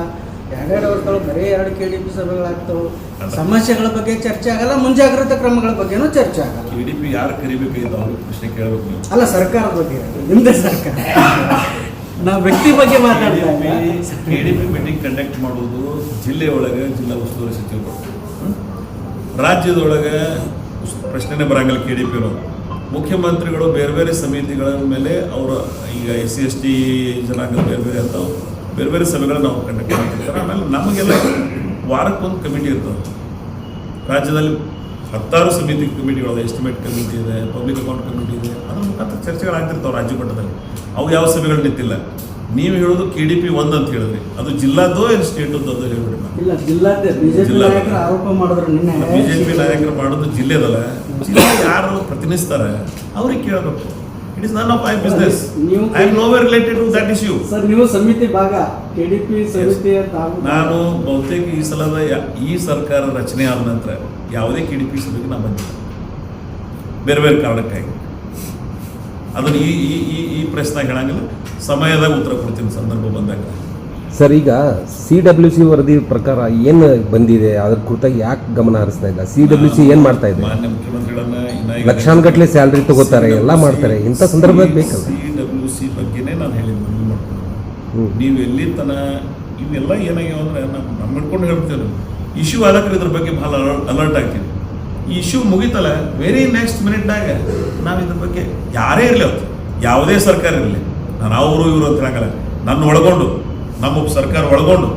ಎರಡೆರಡು ವರ್ಷಗಳು ಬರೀ ಎರಡು ಕೆ ಡಿ ಪಿ ಸಭೆಗಳಾಗ್ತವೆ ಸಮಸ್ಯೆಗಳ ಬಗ್ಗೆ ಚರ್ಚೆ ಆಗಲ್ಲ ಮುಂಜಾಗ್ರತಾ ಕ್ರಮಗಳ ಬಗ್ಗೆನೂ ಚರ್ಚೆ ಆಗಲ್ಲ. ಕೆ ಡಿ ಪಿ ಯಾರು ಕರಿಬೇಕಾಗಿದ್ದು ಅವ್ರಿಗೆ ಪ್ರಶ್ನೆ ಕೇಳಬೇಕು ನೀವು. ಅಲ್ಲ ಸರ್ಕಾರದ ಬಗ್ಗೆ ನಿಮ್ಮದೇ ಸರ್ಕಾರ. ನಾವು ವ್ಯಕ್ತಿ ಬಗ್ಗೆ ಮಾತಾಡ್ತಾ ಇಲ್ಲ. K D P meeting conduct ಮಾಡುವುದು ಜಿಲ್ಲೆ ಒಳಗೆ ಜಿಲ್ಲಾ ಉಸ್ತುವಾರಿ ಸಚಿವರು? ರಾಜ್ಯದೊಳಗೆ ಪ್ರಶ್ನೆನೇ ಬರಂಗಿಲ್ಲ ಕೆ ಡಿ ಪಿ ಮುಖ್ಯಮಂತ್ರಿಗಳು ಬೇರೆ ಬೇರೆ ಸಮಿತಿಗಳ ಮೇಲೆ ಅವರ ಈಗ ಎಸ್ ಸಿ ಎಸ್ ಟಿ ಜನಾಂಗ ಬೇರೆ ಬೇರೆ ಅಂತ ಬೇರೆ ಬೇರೆ ಸಭೆಗಳನ್ನ ನಾವು ಕಂಡಕ್ಟ್ ಮಾಡ್ತಿರ್ತಾರೆ. ಆಮೇಲೆ ನಮಗೆಲ್ಲ ವಾರಕ್ಕೊಂದು ಕಮಿಟಿ ಇರ್ತದೆ. ರಾಜ್ಯದಲ್ಲಿ ಹತ್ತಾರು ಸಮಿತಿ ಕಮಿಟಿಗಳು ಎಸ್ಟಿಮೇಟ್ ಕಮಿಟಿ ಇದೆ ಪಬ್ಲಿಕ್ ಅಕೌಂಟ್ ಕಮಿಟಿ ಇದೆ ಅದ್ರ ಮುಖಾಂತರ ಚರ್ಚೆಗಳಾಗ್ತಿರ್ತಾವೆ ರಾಜ್ಯ ಮಟ್ಟದಲ್ಲಿ ಅವು ಯಾವ ಸಭೆಗಳು ನಿಂತಿಲ್ಲ. ನೀವು ಹೇಳೋದು ಕೆ ಡಿ ಪಿ ಒಂದು ಅಂತ ಹೇಳಿದ್ರಿ. ಅದು ಜಿಲ್ಲಾದೋ ಏನು ಸ್ಟೇಟದ್ದು ಅದು ಹೇಳ್ಬಿಡಿ ನಿನ್ನೆ. ಬಿಜೆಪಿ ನಾಯಕರು ಮಾಡೋದು ಜಿಲ್ಲೆದಲ್ಲ. ಜಿಲ್ಲೆ ಯಾರು ಪ್ರತಿನಿಧಿಸ್ತಾರೆ? ಅವ್ರಿಗೆ ಕೇಳಬೇಕು. It is none of my business ನೀವು- I am nowhere related to that issue sir ನೀವು ಸಮಿತಿ ಭಾಗ ಕೆಡಿಪಿ ಸಮಿತಿ ನಾನು ಬಹುತೇಕ ಈ ಸಲದ ಈ ಸರ್ಕಾರ ರಚನೆ ಆದ ನಂತರ ಯಾವುದೇ ಕೆಡಿಪಿ ಸಭೆಗೆ ನಾನು ಬಂದಿಲ್ಲ. ಬೇರೆ ಬೇರೆ ಕಾರಣಕ್ಕಾಗಿ. ಅದನ್ನು ಈ ಈ ಈ ಈ ಪ್ರಶ್ನೆ ಹೇಳಂಗಿಲ್ಲ. ಸಮಯದಾಗ ಉತ್ತರ ಕೊಡ್ತೀನಿ ಸಂದರ್ಭ ಬಂದಾಗ. ಸರ್ ಈಗ ಸಿ ಡಬ್ಲ್ಯೂ ಸಿ ವರದಿ ಪ್ರಕಾರ ಏನು ಬಂದಿದೆ? ಅದ್ರ ಕುರಿತಾಗಿ ಯಾಕೆ ಗಮನ ಹರಿಸ್ತಾ ಇಲ್ಲ? ಸಿ ಡಬ್ಲ್ಯೂ ಸಿ ಏನು ಮಾಡ್ತಾ ಇದೆ? ಮಾನ್ಯ ಮುಖ್ಯಮಂತ್ರಿಗಳನ್ನ ಇನ್ನ salary ತಗೋತಾರೆ, ಎಲ್ಲ ಮಾಡ್ತಾರೆ. ಇಂಥ ಸಂದರ್ಭದಲ್ಲಿ ಬೇಕಲ್ಲ? ಸಿ ಡಬ್ಲ್ಯೂ ಸಿ ಬಗ್ಗೆನೇ ನಾನು ಹೇಳಿದ್ದು ಮನವಿ ಮಾಡ್ಕೊಂಡು ನೀವು ಎಲ್ಲಿ ತನ ಇವೆಲ್ಲ ಏನಾಗ್ಯಾವ ಅಂದ್ರೆ ನಮ್ಮ ನಮ್ಮ ಹಿಡ್ಕೊಂಡು ಹೇಳ್ತೇವೆ ಇಶ್ಯೂ ಆಗಕ್ಕೆ ಇದ್ರ ಬಗ್ಗೆ ಬಹಳ ಅಲರ್ಟ್ ಆಗ್ತೀನಿ. ಈ ಇಶ್ಯೂ ಮುಗಿತಲ್ಲ ವೆರಿ ನೆಕ್ಸ್ಟ್ ಮಿನಿಟ್ನಾಗ ನಾವು ಇದ್ರ ಬಗ್ಗೆ ಯಾರೇ ಇರಲಿ ಅವತ್ತು ಯಾವುದೇ ಸರ್ಕಾರ ಇರಲಿ. ನಾನು ಅವರು ಇವರು ಅಂತ ಹೇಳಂಗಲ್ಲ ನನ್ನ ಒಳಗೊಂಡು. ನಮ್ಮ ಸರ್ಕಾರ ಒಳಗೊಂಡು.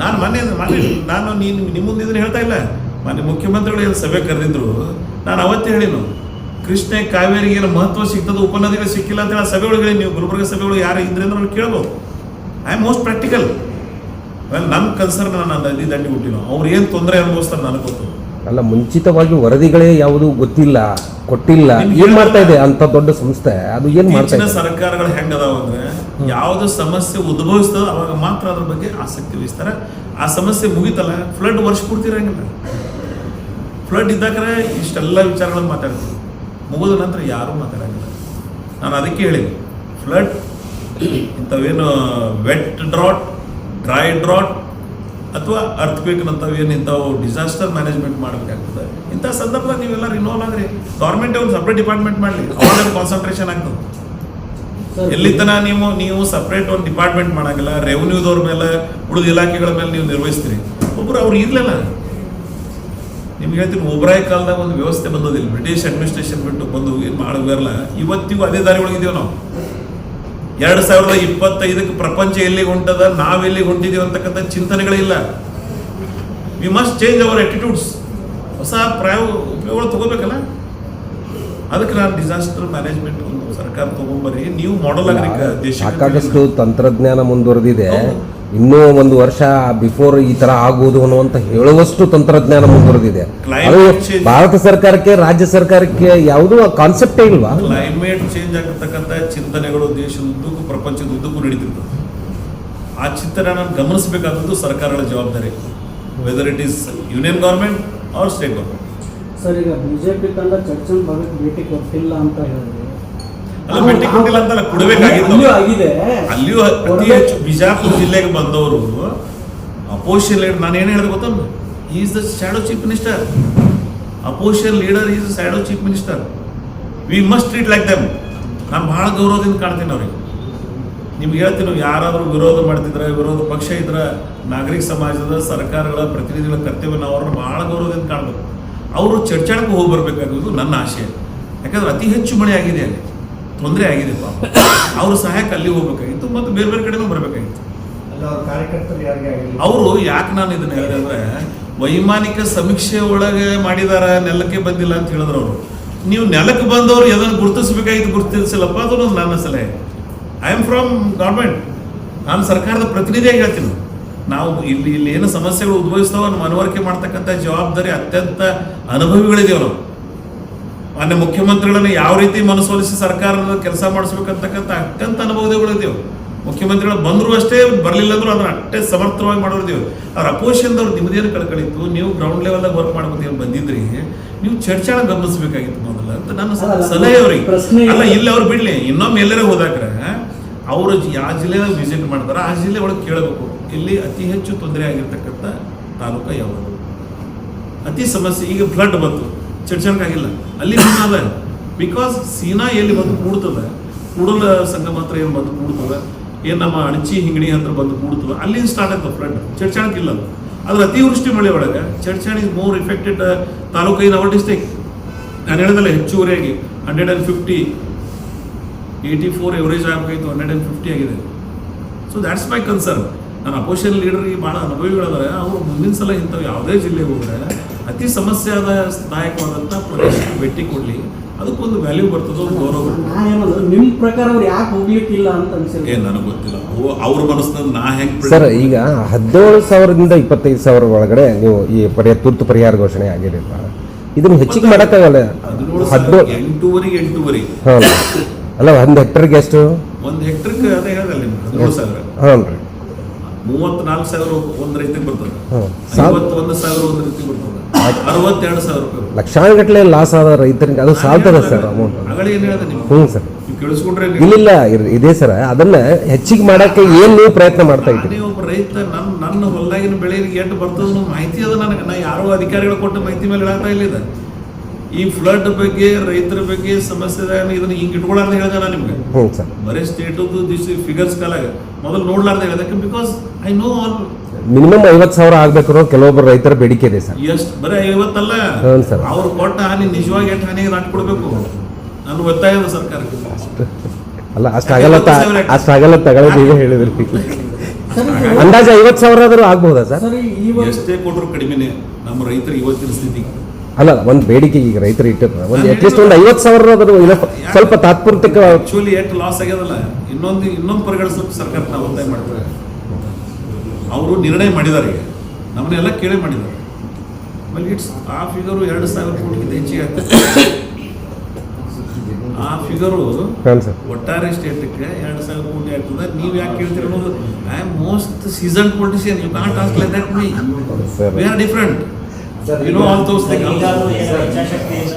ನಾನು ಮೊನ್ನೆ ಮೊನ್ನೆ ನಾನು ನೀನು ನಿಮ್ಮ ಇದನ್ನ ಹೇಳ್ತಾ ಇಲ್ಲ. ಮೊನ್ನೆ ಮುಖ್ಯಮಂತ್ರಿಗಳು ಏನು ಸಭೆ ಕರೆದಿದ್ರು, ನಾನು ಅವತ್ತೇ ಹೇಳಿನು ಕೃಷ್ಣ ಕಾವೇರಿಗೆ ಏನು ಮಹತ್ವ ಸಿಗ್ತದೆ ಉಪನದಿಗಳು ಸಿಕ್ಕಿಲ್ಲ ಅಂತ ಹೇಳಿ ಸಭೆ ಒಳಗೆ ನೀವು ಗುಲ್ಬರ್ಗ ಸಭೆಗಳು ಯಾರು ಇದ್ರೆ ಅಂದ್ರೆ ಕೇಳ್ಬೋದು. I am most practical well ನಮ್ಮ ಕನ್ಸರ್ನ್ ನಾನು ನದಿ ದಂಡಿ ಹುಟ್ಟಿನೋ. ಅವ್ರು ಏನು ತೊಂದರೆ ಅನುಭವಿಸ್ತಾರೆ ನನಗೆ ಗೊತ್ತು. ಅಲ್ಲ ಮುಂಚಿತವಾಗಿ ವರದಿಗಳೇ ಯಾವುದು ಗೊತ್ತಿಲ್ಲ ಕೊಟ್ಟಿಲ್ಲ. ಏನ್ ಮಾಡ್ತಾ ಇದೆ ಅಂತ ದೊಡ್ಡ ಸಂಸ್ಥೆ? ಅದು ಏನ್ ಮಾಡ್ತಾ ಇದೆ? ಸರ್ಕಾರಗಳು ಹೆಂಗದಾವ ಅಂದ್ರೆ ಯಾವ್ದು ಸಮಸ್ಯೆ ಉದ್ಭವಿಸ್ತದ ಅವಾಗ ಮಾತ್ರ ಅದ್ರ ಬಗ್ಗೆ ಆಸಕ್ತಿ ವಹಿಸ್ತಾರೆ. ಆ ಸಮಸ್ಯೆ ಮುಗಿತಲ್ಲ ಫ್ಲಡ್ ವರ್ಷ ಪೂರ್ತಿ ಇರಂಗಿಲ್ಲ. ಫ್ಲಡ್ ಇದ್ದಾಕರೆ ಇಷ್ಟೆಲ್ಲ ವಿಚಾರಗಳನ್ನು ಮಾತಾಡ್ತೀವಿ. ಮುಗಿದ ನಂತರ ಯಾರೂ ಮಾತಾಡಂಗಿಲ್ಲ. ನಾನು ಅದಕ್ಕೆ ಹೇಳಿದೆ ಫ್ಲಡ್ ಇಂಥವೇನು ವೆಟ್ ಡ್ರಾಟ್ ಡ್ರೈ ಡ್ರಾಟ್ ಅಥವಾ ಅರ್ಥಕ್ವೇಕ್ನಂಥವು ಏನು ಇಂಥವು ಡಿಸಾಸ್ಟರ್ ಮ್ಯಾನೇಜ್ಮೆಂಟ್ ಮಾಡಬೇಕಾಗ್ತದೆ. ಇಂಥ ಸಂದರ್ಭದಾಗ ನೀವೆಲ್ಲ ಇನ್ವಾಲ್ವ್ ಆಗ್ರಿ ಗೌರ್ಮೆಂಟ್ ಒಂದು ಸಪ್ರೇಟ್ ಡಿಪಾರ್ಟ್ಮೆಂಟ್ ಮಾಡಲಿ. ಅವಾಗ ಕಾನ್ಸಂಟ್ರೇಷನ್ ಆಗ್ತದೆ. ಸರ್, ಎಲ್ಲಿ ತನ ನೀವು ನೀವು ಸಪ್ರೇಟ್ ಒಂದು ಡಿಪಾರ್ಟ್ಮೆಂಟ್ ಮಾಡೋಂಗಿಲ್ಲ ರೆವಿನ್ಯೂದವ್ರ ಮೇಲೆ ಉಳಿದ ಇಲಾಖೆಗಳ ಮೇಲೆ ನೀವು ನಿರ್ವಹಿಸ್ತೀರಿ. ಒಬ್ಬರು ಅವ್ರು ಇರಲಿಲ್ಲ. ನಿಮ್ಗೆ ಹೇಳ್ತೀನಿ ಒಬ್ರಾಯ್ ಕಾಲದಾಗ ಒಂದು ವ್ಯವಸ್ಥೆ ಬಂದದಿಲ್ಲ ಬ್ರಿಟಿಷ್ ಅಡ್ಮಿನಿಸ್ಟ್ರೇಷನ್ ಬಿಟ್ಟು ಬಂದು ಏನು ಮಾಡೋದಿರಲ್ಲ ಇವತ್ತಿಗೂ ಅದೇ ದಾರಿ ಒಳಗಿದ್ದೀವಿ ನಾವು. ಎರಡು ಸಾವಿರದ ಇಪ್ಪತ್ತೈದಕ್ಕೆ ಪ್ರಪಂಚ ಎಲ್ಲಿ ಹೊಂಟದ ನಾವೆಲ್ಲಿ ಹೊಂಟಿದೀವಿ ಅಂತಕ್ಕಂಥ ಚಿಂತನೆಗಳಿಲ್ಲ. We must change our attitudes ಹೊಸ ಪ್ರಾಯ ಉಪಯೋಗಗಳು ತಗೋಬೇಕಲ್ಲ? ಅದಕ್ಕೆ ನಾನು ಡಿಸಾಸ್ಟರ್ ಮ್ಯಾನೇಜ್ಮೆಂಟ್ ಒಂದು ಸರ್ಕಾರ ತಗೊಂಬರಿ. ನೀವು ಮಾಡಲ್ ಆಗ್ರಿ ದೇಶ ತಂತ್ರಜ್ಞಾನ ಮುಂದುವರೆದಿದೆ. ಇನ್ನೂ ಒಂದು ವರ್ಷ ಬಿಫೋರ್ ಈ ತರ ಆಗುವುದು ಅನ್ನುವಂತ ಹೇಳುವಷ್ಟು ತಂತ್ರಜ್ಞಾನ ಮುಂದುವರೆದಿದೆ. ಅದು ಭಾರತ ಸರ್ಕಾರಕ್ಕೆ ರಾಜ್ಯ ಸರ್ಕಾರಕ್ಕೆ ಯಾವುದೂ ಕಾನ್ಸೆಪ್ಟೇ ಇಲ್ವಾ? ಕ್ಲೈಮೇಟ್ ಚೇಂಜ್ ಆಗತಕ್ಕಂಥ ಚಿಂತನೆಗಳು ದೇಶದ ಉದ್ದಕ್ಕೂ ಪ್ರಪಂಚದ ಉದ್ದಕ್ಕೂ ನಡೀತಿರ್ತದೆ. ಆ ಚಿಂತನೆ ನಾನು ಗಮನಿಸಬೇಕಾದದ್ದು ಸರ್ಕಾರಗಳ ಜವಾಬ್ದಾರಿ. Whether it is union government or state government sir ಈಗ ಬಿಜೆಪಿ ತಂಡ ಚರ್ಚೆ ಭಾಗಕ್ಕೆ ಭೇಟಿ ಕೊಟ್ಟಿಲ್ಲ ಅಂತ ಹೇಳಿದ್ರೆ. ಅಲ್ಲ, ಭೇಟಿ ಕೊಟ್ಟಿಲ್ಲ ಅಂತಲ್ಲ, ಕೊಡ್ಬೇಕಾಗಿತ್ತು. ಅಲ್ಲಿಯೂ ಅತಿ ಹೆಚ್ಚು ಬಿಜಾಪುರ ಜಿಲ್ಲೆಗೆ ಬಂದವರು ಅಪೋಸಿಷನ್ ಲೀಡರ್ ನಾನು ಏನು ಹೇಳಿದೆ ಗೊತ್ತಾ is the shadow chief minister opposition leader is shadow chief minister we must treat like them ನಾನು ಭಾಳ ಗೌರವದಿಂದ ಕಾಣ್ತೀನಿ ಅವ್ರಿಗೆ. ನಿಮ್ಗೆ ಹೇಳ್ತೀನಿ ಯಾರಾದರೂ ವಿರೋಧ ಮಾಡ್ತಿದ್ರೆ ವಿರೋಧ ಪಕ್ಷ ಇದ್ರೆ ನಾಗರಿಕ ಸಮಾಜದ ಸರ್ಕಾರಗಳ ಪ್ರತಿನಿಧಿಗಳ ಕರ್ತವ್ಯ ನಾವು ಅವ್ರನ್ನ ಭಾಳ ಗೌರವದಿಂದ ಕಾಣಬೇಕು. ಅವರು ಚರ್ಚಾಡಕ್ಕೆ ಹೋಗಿ ಬರ್ಬೇಕಾಗಿರೋದು ನನ್ನ ಆಶಯ ಯಾಕಂದ್ರೆ ಅತಿ ಹೆಚ್ಚು ಮಳೆ ಆಗಿದೆ ಅಲ್ಲಿ. ತೊಂದರೆ ಆಗಿದೆ ಪಾಪ. ಅವ್ರ ಸಹಾಯಕ್ಕೆ ಅಲ್ಲಿ ಹೋಗ್ಬೇಕಾಗಿತ್ತು ಮತ್ತು ಬೇರೆ ಬೇರೆ ಕಡೆನೂ ಬರಬೇಕಾಗಿತ್ತು. ಅವ್ರ ಯಾಕೆ ನಾನು ಇದನ್ನ ಹೇಳಿದೆ ಅಂದ್ರೆ ವೈಮಾನಿಕ ಸಮೀಕ್ಷೆ ಒಳಗೆ ಮಾಡಿದಾರ ನೆಲಕ್ಕೆ ಬಂದಿಲ್ಲ ಅಂತ ಹೇಳಿದ್ರು ಅವರು. ನೀವು ನೆಲಕ್ಕೆ ಬಂದವರು ಎದನ್ನು ಗುರುತಿಸಬೇಕಾಗಿತ್ತು ಗುರುತಿಸಿಲ್ಲಪ್ಪ ಅದು ನನ್ನ ಸಲಹೆ. ಐ ಆಮ್ ಫ್ರಮ್ ಗೌರ್ಮೆಂಟ್ ನಾನು ಸರ್ಕಾರದ ಪ್ರತಿನಿಧಿಯಾಗಿ ಹೇಳ್ತೀನಿ. ನಾವು ಇಲ್ಲಿ ಇಲ್ಲಿ ಏನು ಸಮಸ್ಯೆಗಳು ಉದ್ಭವಿಸ್ತಾವ ನಾವು ಮನವರಿಕೆ ಮಾಡ್ತಕ್ಕಂಥ ಜವಾಬ್ದಾರಿ ಅತ್ಯಂತ ಅನುಭವಿಗಳಿದೆಯವರು ನಾವು. ಮಾನ್ಯ ಮುಖ್ಯಮಂತ್ರಿಗಳನ್ನ ಯಾವ ರೀತಿ ಮನಸೋಲಿಸಿ ಸರ್ಕಾರದ ಕೆಲಸ ಮಾಡಿಸ್ಬೇಕಂತಕ್ಕಂಥ ಅತ್ಯಂತ ಅನುಭವಗಳಿದ್ದೇವೆ ಮುಖ್ಯಮಂತ್ರಿಗಳು ಬಂದ್ರು ಅಷ್ಟೇ ಬರಲಿಲ್ಲ ಅಂದ್ರೂ ಅದನ್ನ ಅಷ್ಟೇ ಸಮರ್ಥವಾಗಿ ಮಾಡೋರಿದ್ದೇವೆ ಅವ್ರ ಅಪೋಸಿಷನ್ದವ್ರು ನಿಮ್ಮದೇನು ಕಳ್ಕಳಿತ್ತು. ನೀವು ಗ್ರೌಂಡ್ ಲೆವೆಲ್ದಾಗ ವರ್ಕ್ ಮಾಡ್ಬೇಕು ಬಂದಿದ್ರಿ. ನೀವು ಚರ್ಚೆಗಳ ಗಮನಿಸಬೇಕಾಗಿತ್ತು ಮೊದಲ ಅಂತ ನನ್ನ ಸಲಹೆ ಅವ್ರಿಗೆ. ಪ್ರಶ್ನೆ ಅಲ್ಲ ಇಲ್ಲಿ. ಅವ್ರು ಬಿಡ್ಲಿ. ಇನ್ನೊಮ್ಮೆ ಎಲ್ಲರೇ ಹೋದಾಗ್ರೆ ಅವರು ಯಾವ ಜಿಲ್ಲೆದಾಗ ವಿಸಿಟ್ ಮಾಡ್ತಾರೆ. ಆ ಜಿಲ್ಲೆ ಒಳಗೆ ಕೇಳಬೇಕು. ಇಲ್ಲಿ ಅತಿ ಹೆಚ್ಚು ತೊಂದರೆ ಆಗಿರ್ತಕ್ಕಂಥ ತಾಲೂಕು ಯಾವುದು? ಅತಿ ಸಮಸ್ಯೆ ಈಗ ಫ್ಲಡ್ ಬಂತು. ಚರ್ಚೆಗಾಗಿಲ್ಲ ಅಲ್ಲಿ ಅದ. ಬಿಕಾಸ್ ಸೀನಾ ಎಲ್ಲಿ ಬಂದು ಕೂಡ್ತದ, ಕೂಡಲ ಸಂಗಮ ಹತ್ರ ಏನು ಬಂದು ಕೂಡ್ತದ, ಏನು ನಮ್ಮ ಅಣಚಿ ಹಿಂಗಣಿ ಹತ್ರ ಬಂದು ಕೂಡ್ತದ, ಅಲ್ಲಿಂದ ಸ್ಟಾರ್ಟ್ ಆಗ್ತದೆ ಫ್ರೆಂಡ್ ಚರ್ಚಾಣಕ್ಕೆ ಇಲ್ಲ ಅದು ಅದ್ರ ಅತಿವೃಷ್ಟಿ ಮಳೆ ಒಳಗೆ, Chadchan is more affected taluk in our district ನಾನು ಹೇಳಿದಲ್ಲ ಹೆಚ್ಚುವರಿಯಾಗಿ hundred and fifty eighty four average ಆಗಬೇಕಾಯಿತು hundred and fifty ಆಗಿದೆ. ಸೊ ದ್ಯಾಟ್ಸ್ ಮೈ ಕನ್ಸರ್ನ್ ನಾನು ಅಪೋಸಿಷನ್ ಲೀಡರ್ಗೆ ಭಾಳ ಅನುಭವಿಗಳದಾರೆ. ಅವರು ಮುಂದಿನ ಸಲ ಇಂಥವು ಯಾವುದೇ ಜಿಲ್ಲೆಗೆ ಹೋದರೆ ಅತಿ ಸಮಸ್ಯಾದ ದಾಯಕವಾದಂಥ ಪ್ರದೇಶಕ್ಕೆ ಭೇಟಿ ಕೊಡಲಿ. ಅದಕ್ಕೊಂದು ವ್ಯಾಲ್ಯೂ ಬರ್ತದೆ ಒಂದು ಗೌರವ ನಿಮ್ಮ ಪ್ರಕಾರ ಅವ್ರು ಯಾಕೆ ಹೋಗ್ಲಿಕ್ಕಿಲ್ಲ ಅಂತ ಅನ್ಸಿದ್ರೆ ಏನು ನನಗೆ ಗೊತ್ತಿಲ್ಲ. ಅವು ಅವ್ರ ಮನಸ್ಸಿನಲ್ಲಿ ನಾ ಹೆಂಗೆ ಸರ್ ಈಗ ಹದಿನೇಳು ಸಾವಿರದಿಂದ ಇಪ್ಪತ್ತೈದು ಸಾವಿರ ಒಳಗಡೆ ನೀವು ಈ ಪರಿಹಾರ ತುರ್ತು ಪರಿಹಾರ ಘೋಷಣೆ ಆಗಿರಲಿಲ್ಲ. ಇದನ್ನ ಹೆಚ್ಚಿಗೆ ಮಾಡೋಕ್ಕಾಗಲ್ಲ. ಹದಿನೇಳು ಹದಿನೇಳು ಎಂಟೂವರೆಗೆ ಎಂಟೂವರೆ. ಹಾಂ ಅಲ್ಲ ಒಂದು ಹೆಕ್ಟರ್ಗೆ ಎಷ್ಟು? ಒಂದು ಹೆಕ್ಟರ್ಗೆ ಅದೇ ಹೇಳಲ್ಲ ಹದಿನೇಳು ಸಾವಿರ. ಹಾಂ ರೀ ಮೂವತ್ನಾಲ್ಕು ಸಾವಿರ ಒಂದು ರೈತಿಗೆ ಬರ್ತದೆ. ಐವತ್ತೊಂದು ಸಾವಿರ ಒಂದು ರೈತಿಗೆ ಬರ್ತದೆ. ಅರವತ್ತೆರಡು ಸಾವಿರ ರೂಪಾಯಿ ಲಕ್ಷಾನುಗಟ್ಟಲೆ ಲಾಸ್ ಆದ ರೈತರಿಗೆ ಅದು ಸಾಲ್ತದ ಸರ್ ಅಮೌಂಟ್ ಆಗಲೇ ಏನು ಹೇಳಿದೆ ನೀವು ಹ್ಞೂ ಸರ್ ನೀವು ಕೇಳಿಸ್ಕೊಂಡ್ರೆ ಇಲ್ಲ ಇಲ್ಲಿಲ್ಲ ಇದೇ ಸರ್ ಅದನ್ನ ಹೆಚ್ಚಿಗೆ ಮಾಡಕ್ಕೆ ಏನ್ ನೀವು ಪ್ರಯತ್ನ ಮಾಡ್ತಾ ಇದ್ದೀರಿ? ನೀವು ಒಬ್ಬ ರೈತ ನನ್ನ ನನ್ನ ಹೊಲದಾಗಿನ ಬೆಳೆಗೆ ಎಷ್ಟು ಬರ್ತದ ಮಾಹಿತಿ ಅದ ನನಗೆ. ನಾ ಯಾರೋ ಅಧಿಕಾರಿಗಳು ಕೊಟ್ಟು ಮಾಹಿತಿ ಮೇಲೆ ಹೇಳ್ತಾ ಇಲ್ಲ. ಈ ಫ್ಲಡ್ ಬಗ್ಗೆ ರೈತರ ಬಗ್ಗೆ ಸಮಸ್ಯೆ ಇದೆ ಇದನ್ನ ಹಿಂಗೆ ಇಟ್ಕೊಳ್ಳಾರ್ದು ಹೇಳಿದೆ ನಾನು ನಿಮ್ಗೆ. ಬರೀ ಸ್ಟೇಟದ್ದು ದಿಸ್ ಫಿಗರ್ಸ್ ಕಾಲಾಗ ಮೊದಲು ನೋಡ್ಲಾರ್ದ ಹೇಳಿದೆ because I know all minimum ಐವತ್ ಸಾವಿರ ಆಗ್ಬೇಕು ಕೆಲವೊಬ್ಬರು ರೈತರ ಬೇಡಿಕೆ ಇದೆ ಸರ್. ಎಷ್ಟು? ಬರೀ ಐವತ್ತಲ್ಲ? ಹೌದು ಸರ್. ಅವ್ರು ಕೊಟ್ಟ ಹಾನಿ ನಿಜವಾಗಿ ಎಷ್ಟು ಹಾನಿಗೆ ನಾಟ್ ಕೊಡಬೇಕು. ನಾನು ಒತ್ತಾಯ ಇದೆ ಸರ್ಕಾರಕ್ಕೆ. ಅಲ್ಲ ಅಷ್ಟಾಗಲ್ಲ ಅಷ್ಟಾಗಲ್ಲ ತಗೊಳ್ಳೋದು ಈಗ ಹೇಳಿದ್ರಿ. ಅಂದಾಜು ಐವತ್ತು ಸಾವಿರ ಆದರೂ ಆಗ್ಬೋದಾ ಸರ್? ಎಷ್ಟೇ ಕೊಟ್ಟರು ಕಡಿಮೆನೆ. ನಮ್ಮ ರೈತರು ಇವತ್ತಿನ ಸ್ಥಿತಿ. ಅಲ್ಲ ಒಂದು ಬೇಡಿಕೆ ಈಗ ರೈತರು ಇಟ್ಟಿರ್ತಾರೆ. ಒಂದು ಅಟ್ಲೀಸ್ಟ್ ಒಂದು ಐವತ್ತು ಸಾವಿರ ಆದರೂ ಸ್ವಲ್ಪ ತಾತ್ಪೂರ್ತಿಕ ಆಕ್ಚುಲಿ ಎಷ್ಟು ಲಾಸ್ ಆಗ್ಯದಲ್ಲ. ಇನ್ನೊಂದು ಇನ್ನೊಂದು ಪರಿಗಣಿಸೋಕೆ ಸರ್ಕಾರ ನಾವು ಒತ್ತಾಯ ಮಾಡ್ತಾರೆ ಅವರು ನಿರ್ಣಯ ಮಾಡಿದ್ದಾರೆ ಈಗ. ನಮ್ಮನ್ನೆಲ್ಲ ಕೇಳೇ ಮಾಡಿದ್ದಾರೆ ಆಮೇಲೆ ಇಟ್ಸ್ ಆ ಫಿಗರು ಎರಡು ಸಾವಿರ ಕೋಟಿಗಿಂತ ಹೆಚ್ಚಿಗೆ ಆಗ್ತದೆ. ಆ ಫಿಗರು ಒಟ್ಟಾರೆ ಸ್ಟೇಟಕ್ಕೆ ಎರಡು ಸಾವಿರ ಕೋಟಿ ಆಗ್ತದೆ. ನೀವು ಯಾಕೆ ಕೇಳ್ತೀರ ಅನ್ನೋದು I am most seasoned politician you can't ask like that me we are different you know all those things ಈಗಾಗಲೂ ಏನು ಇಚ್ಛಾಶಕ್ತಿ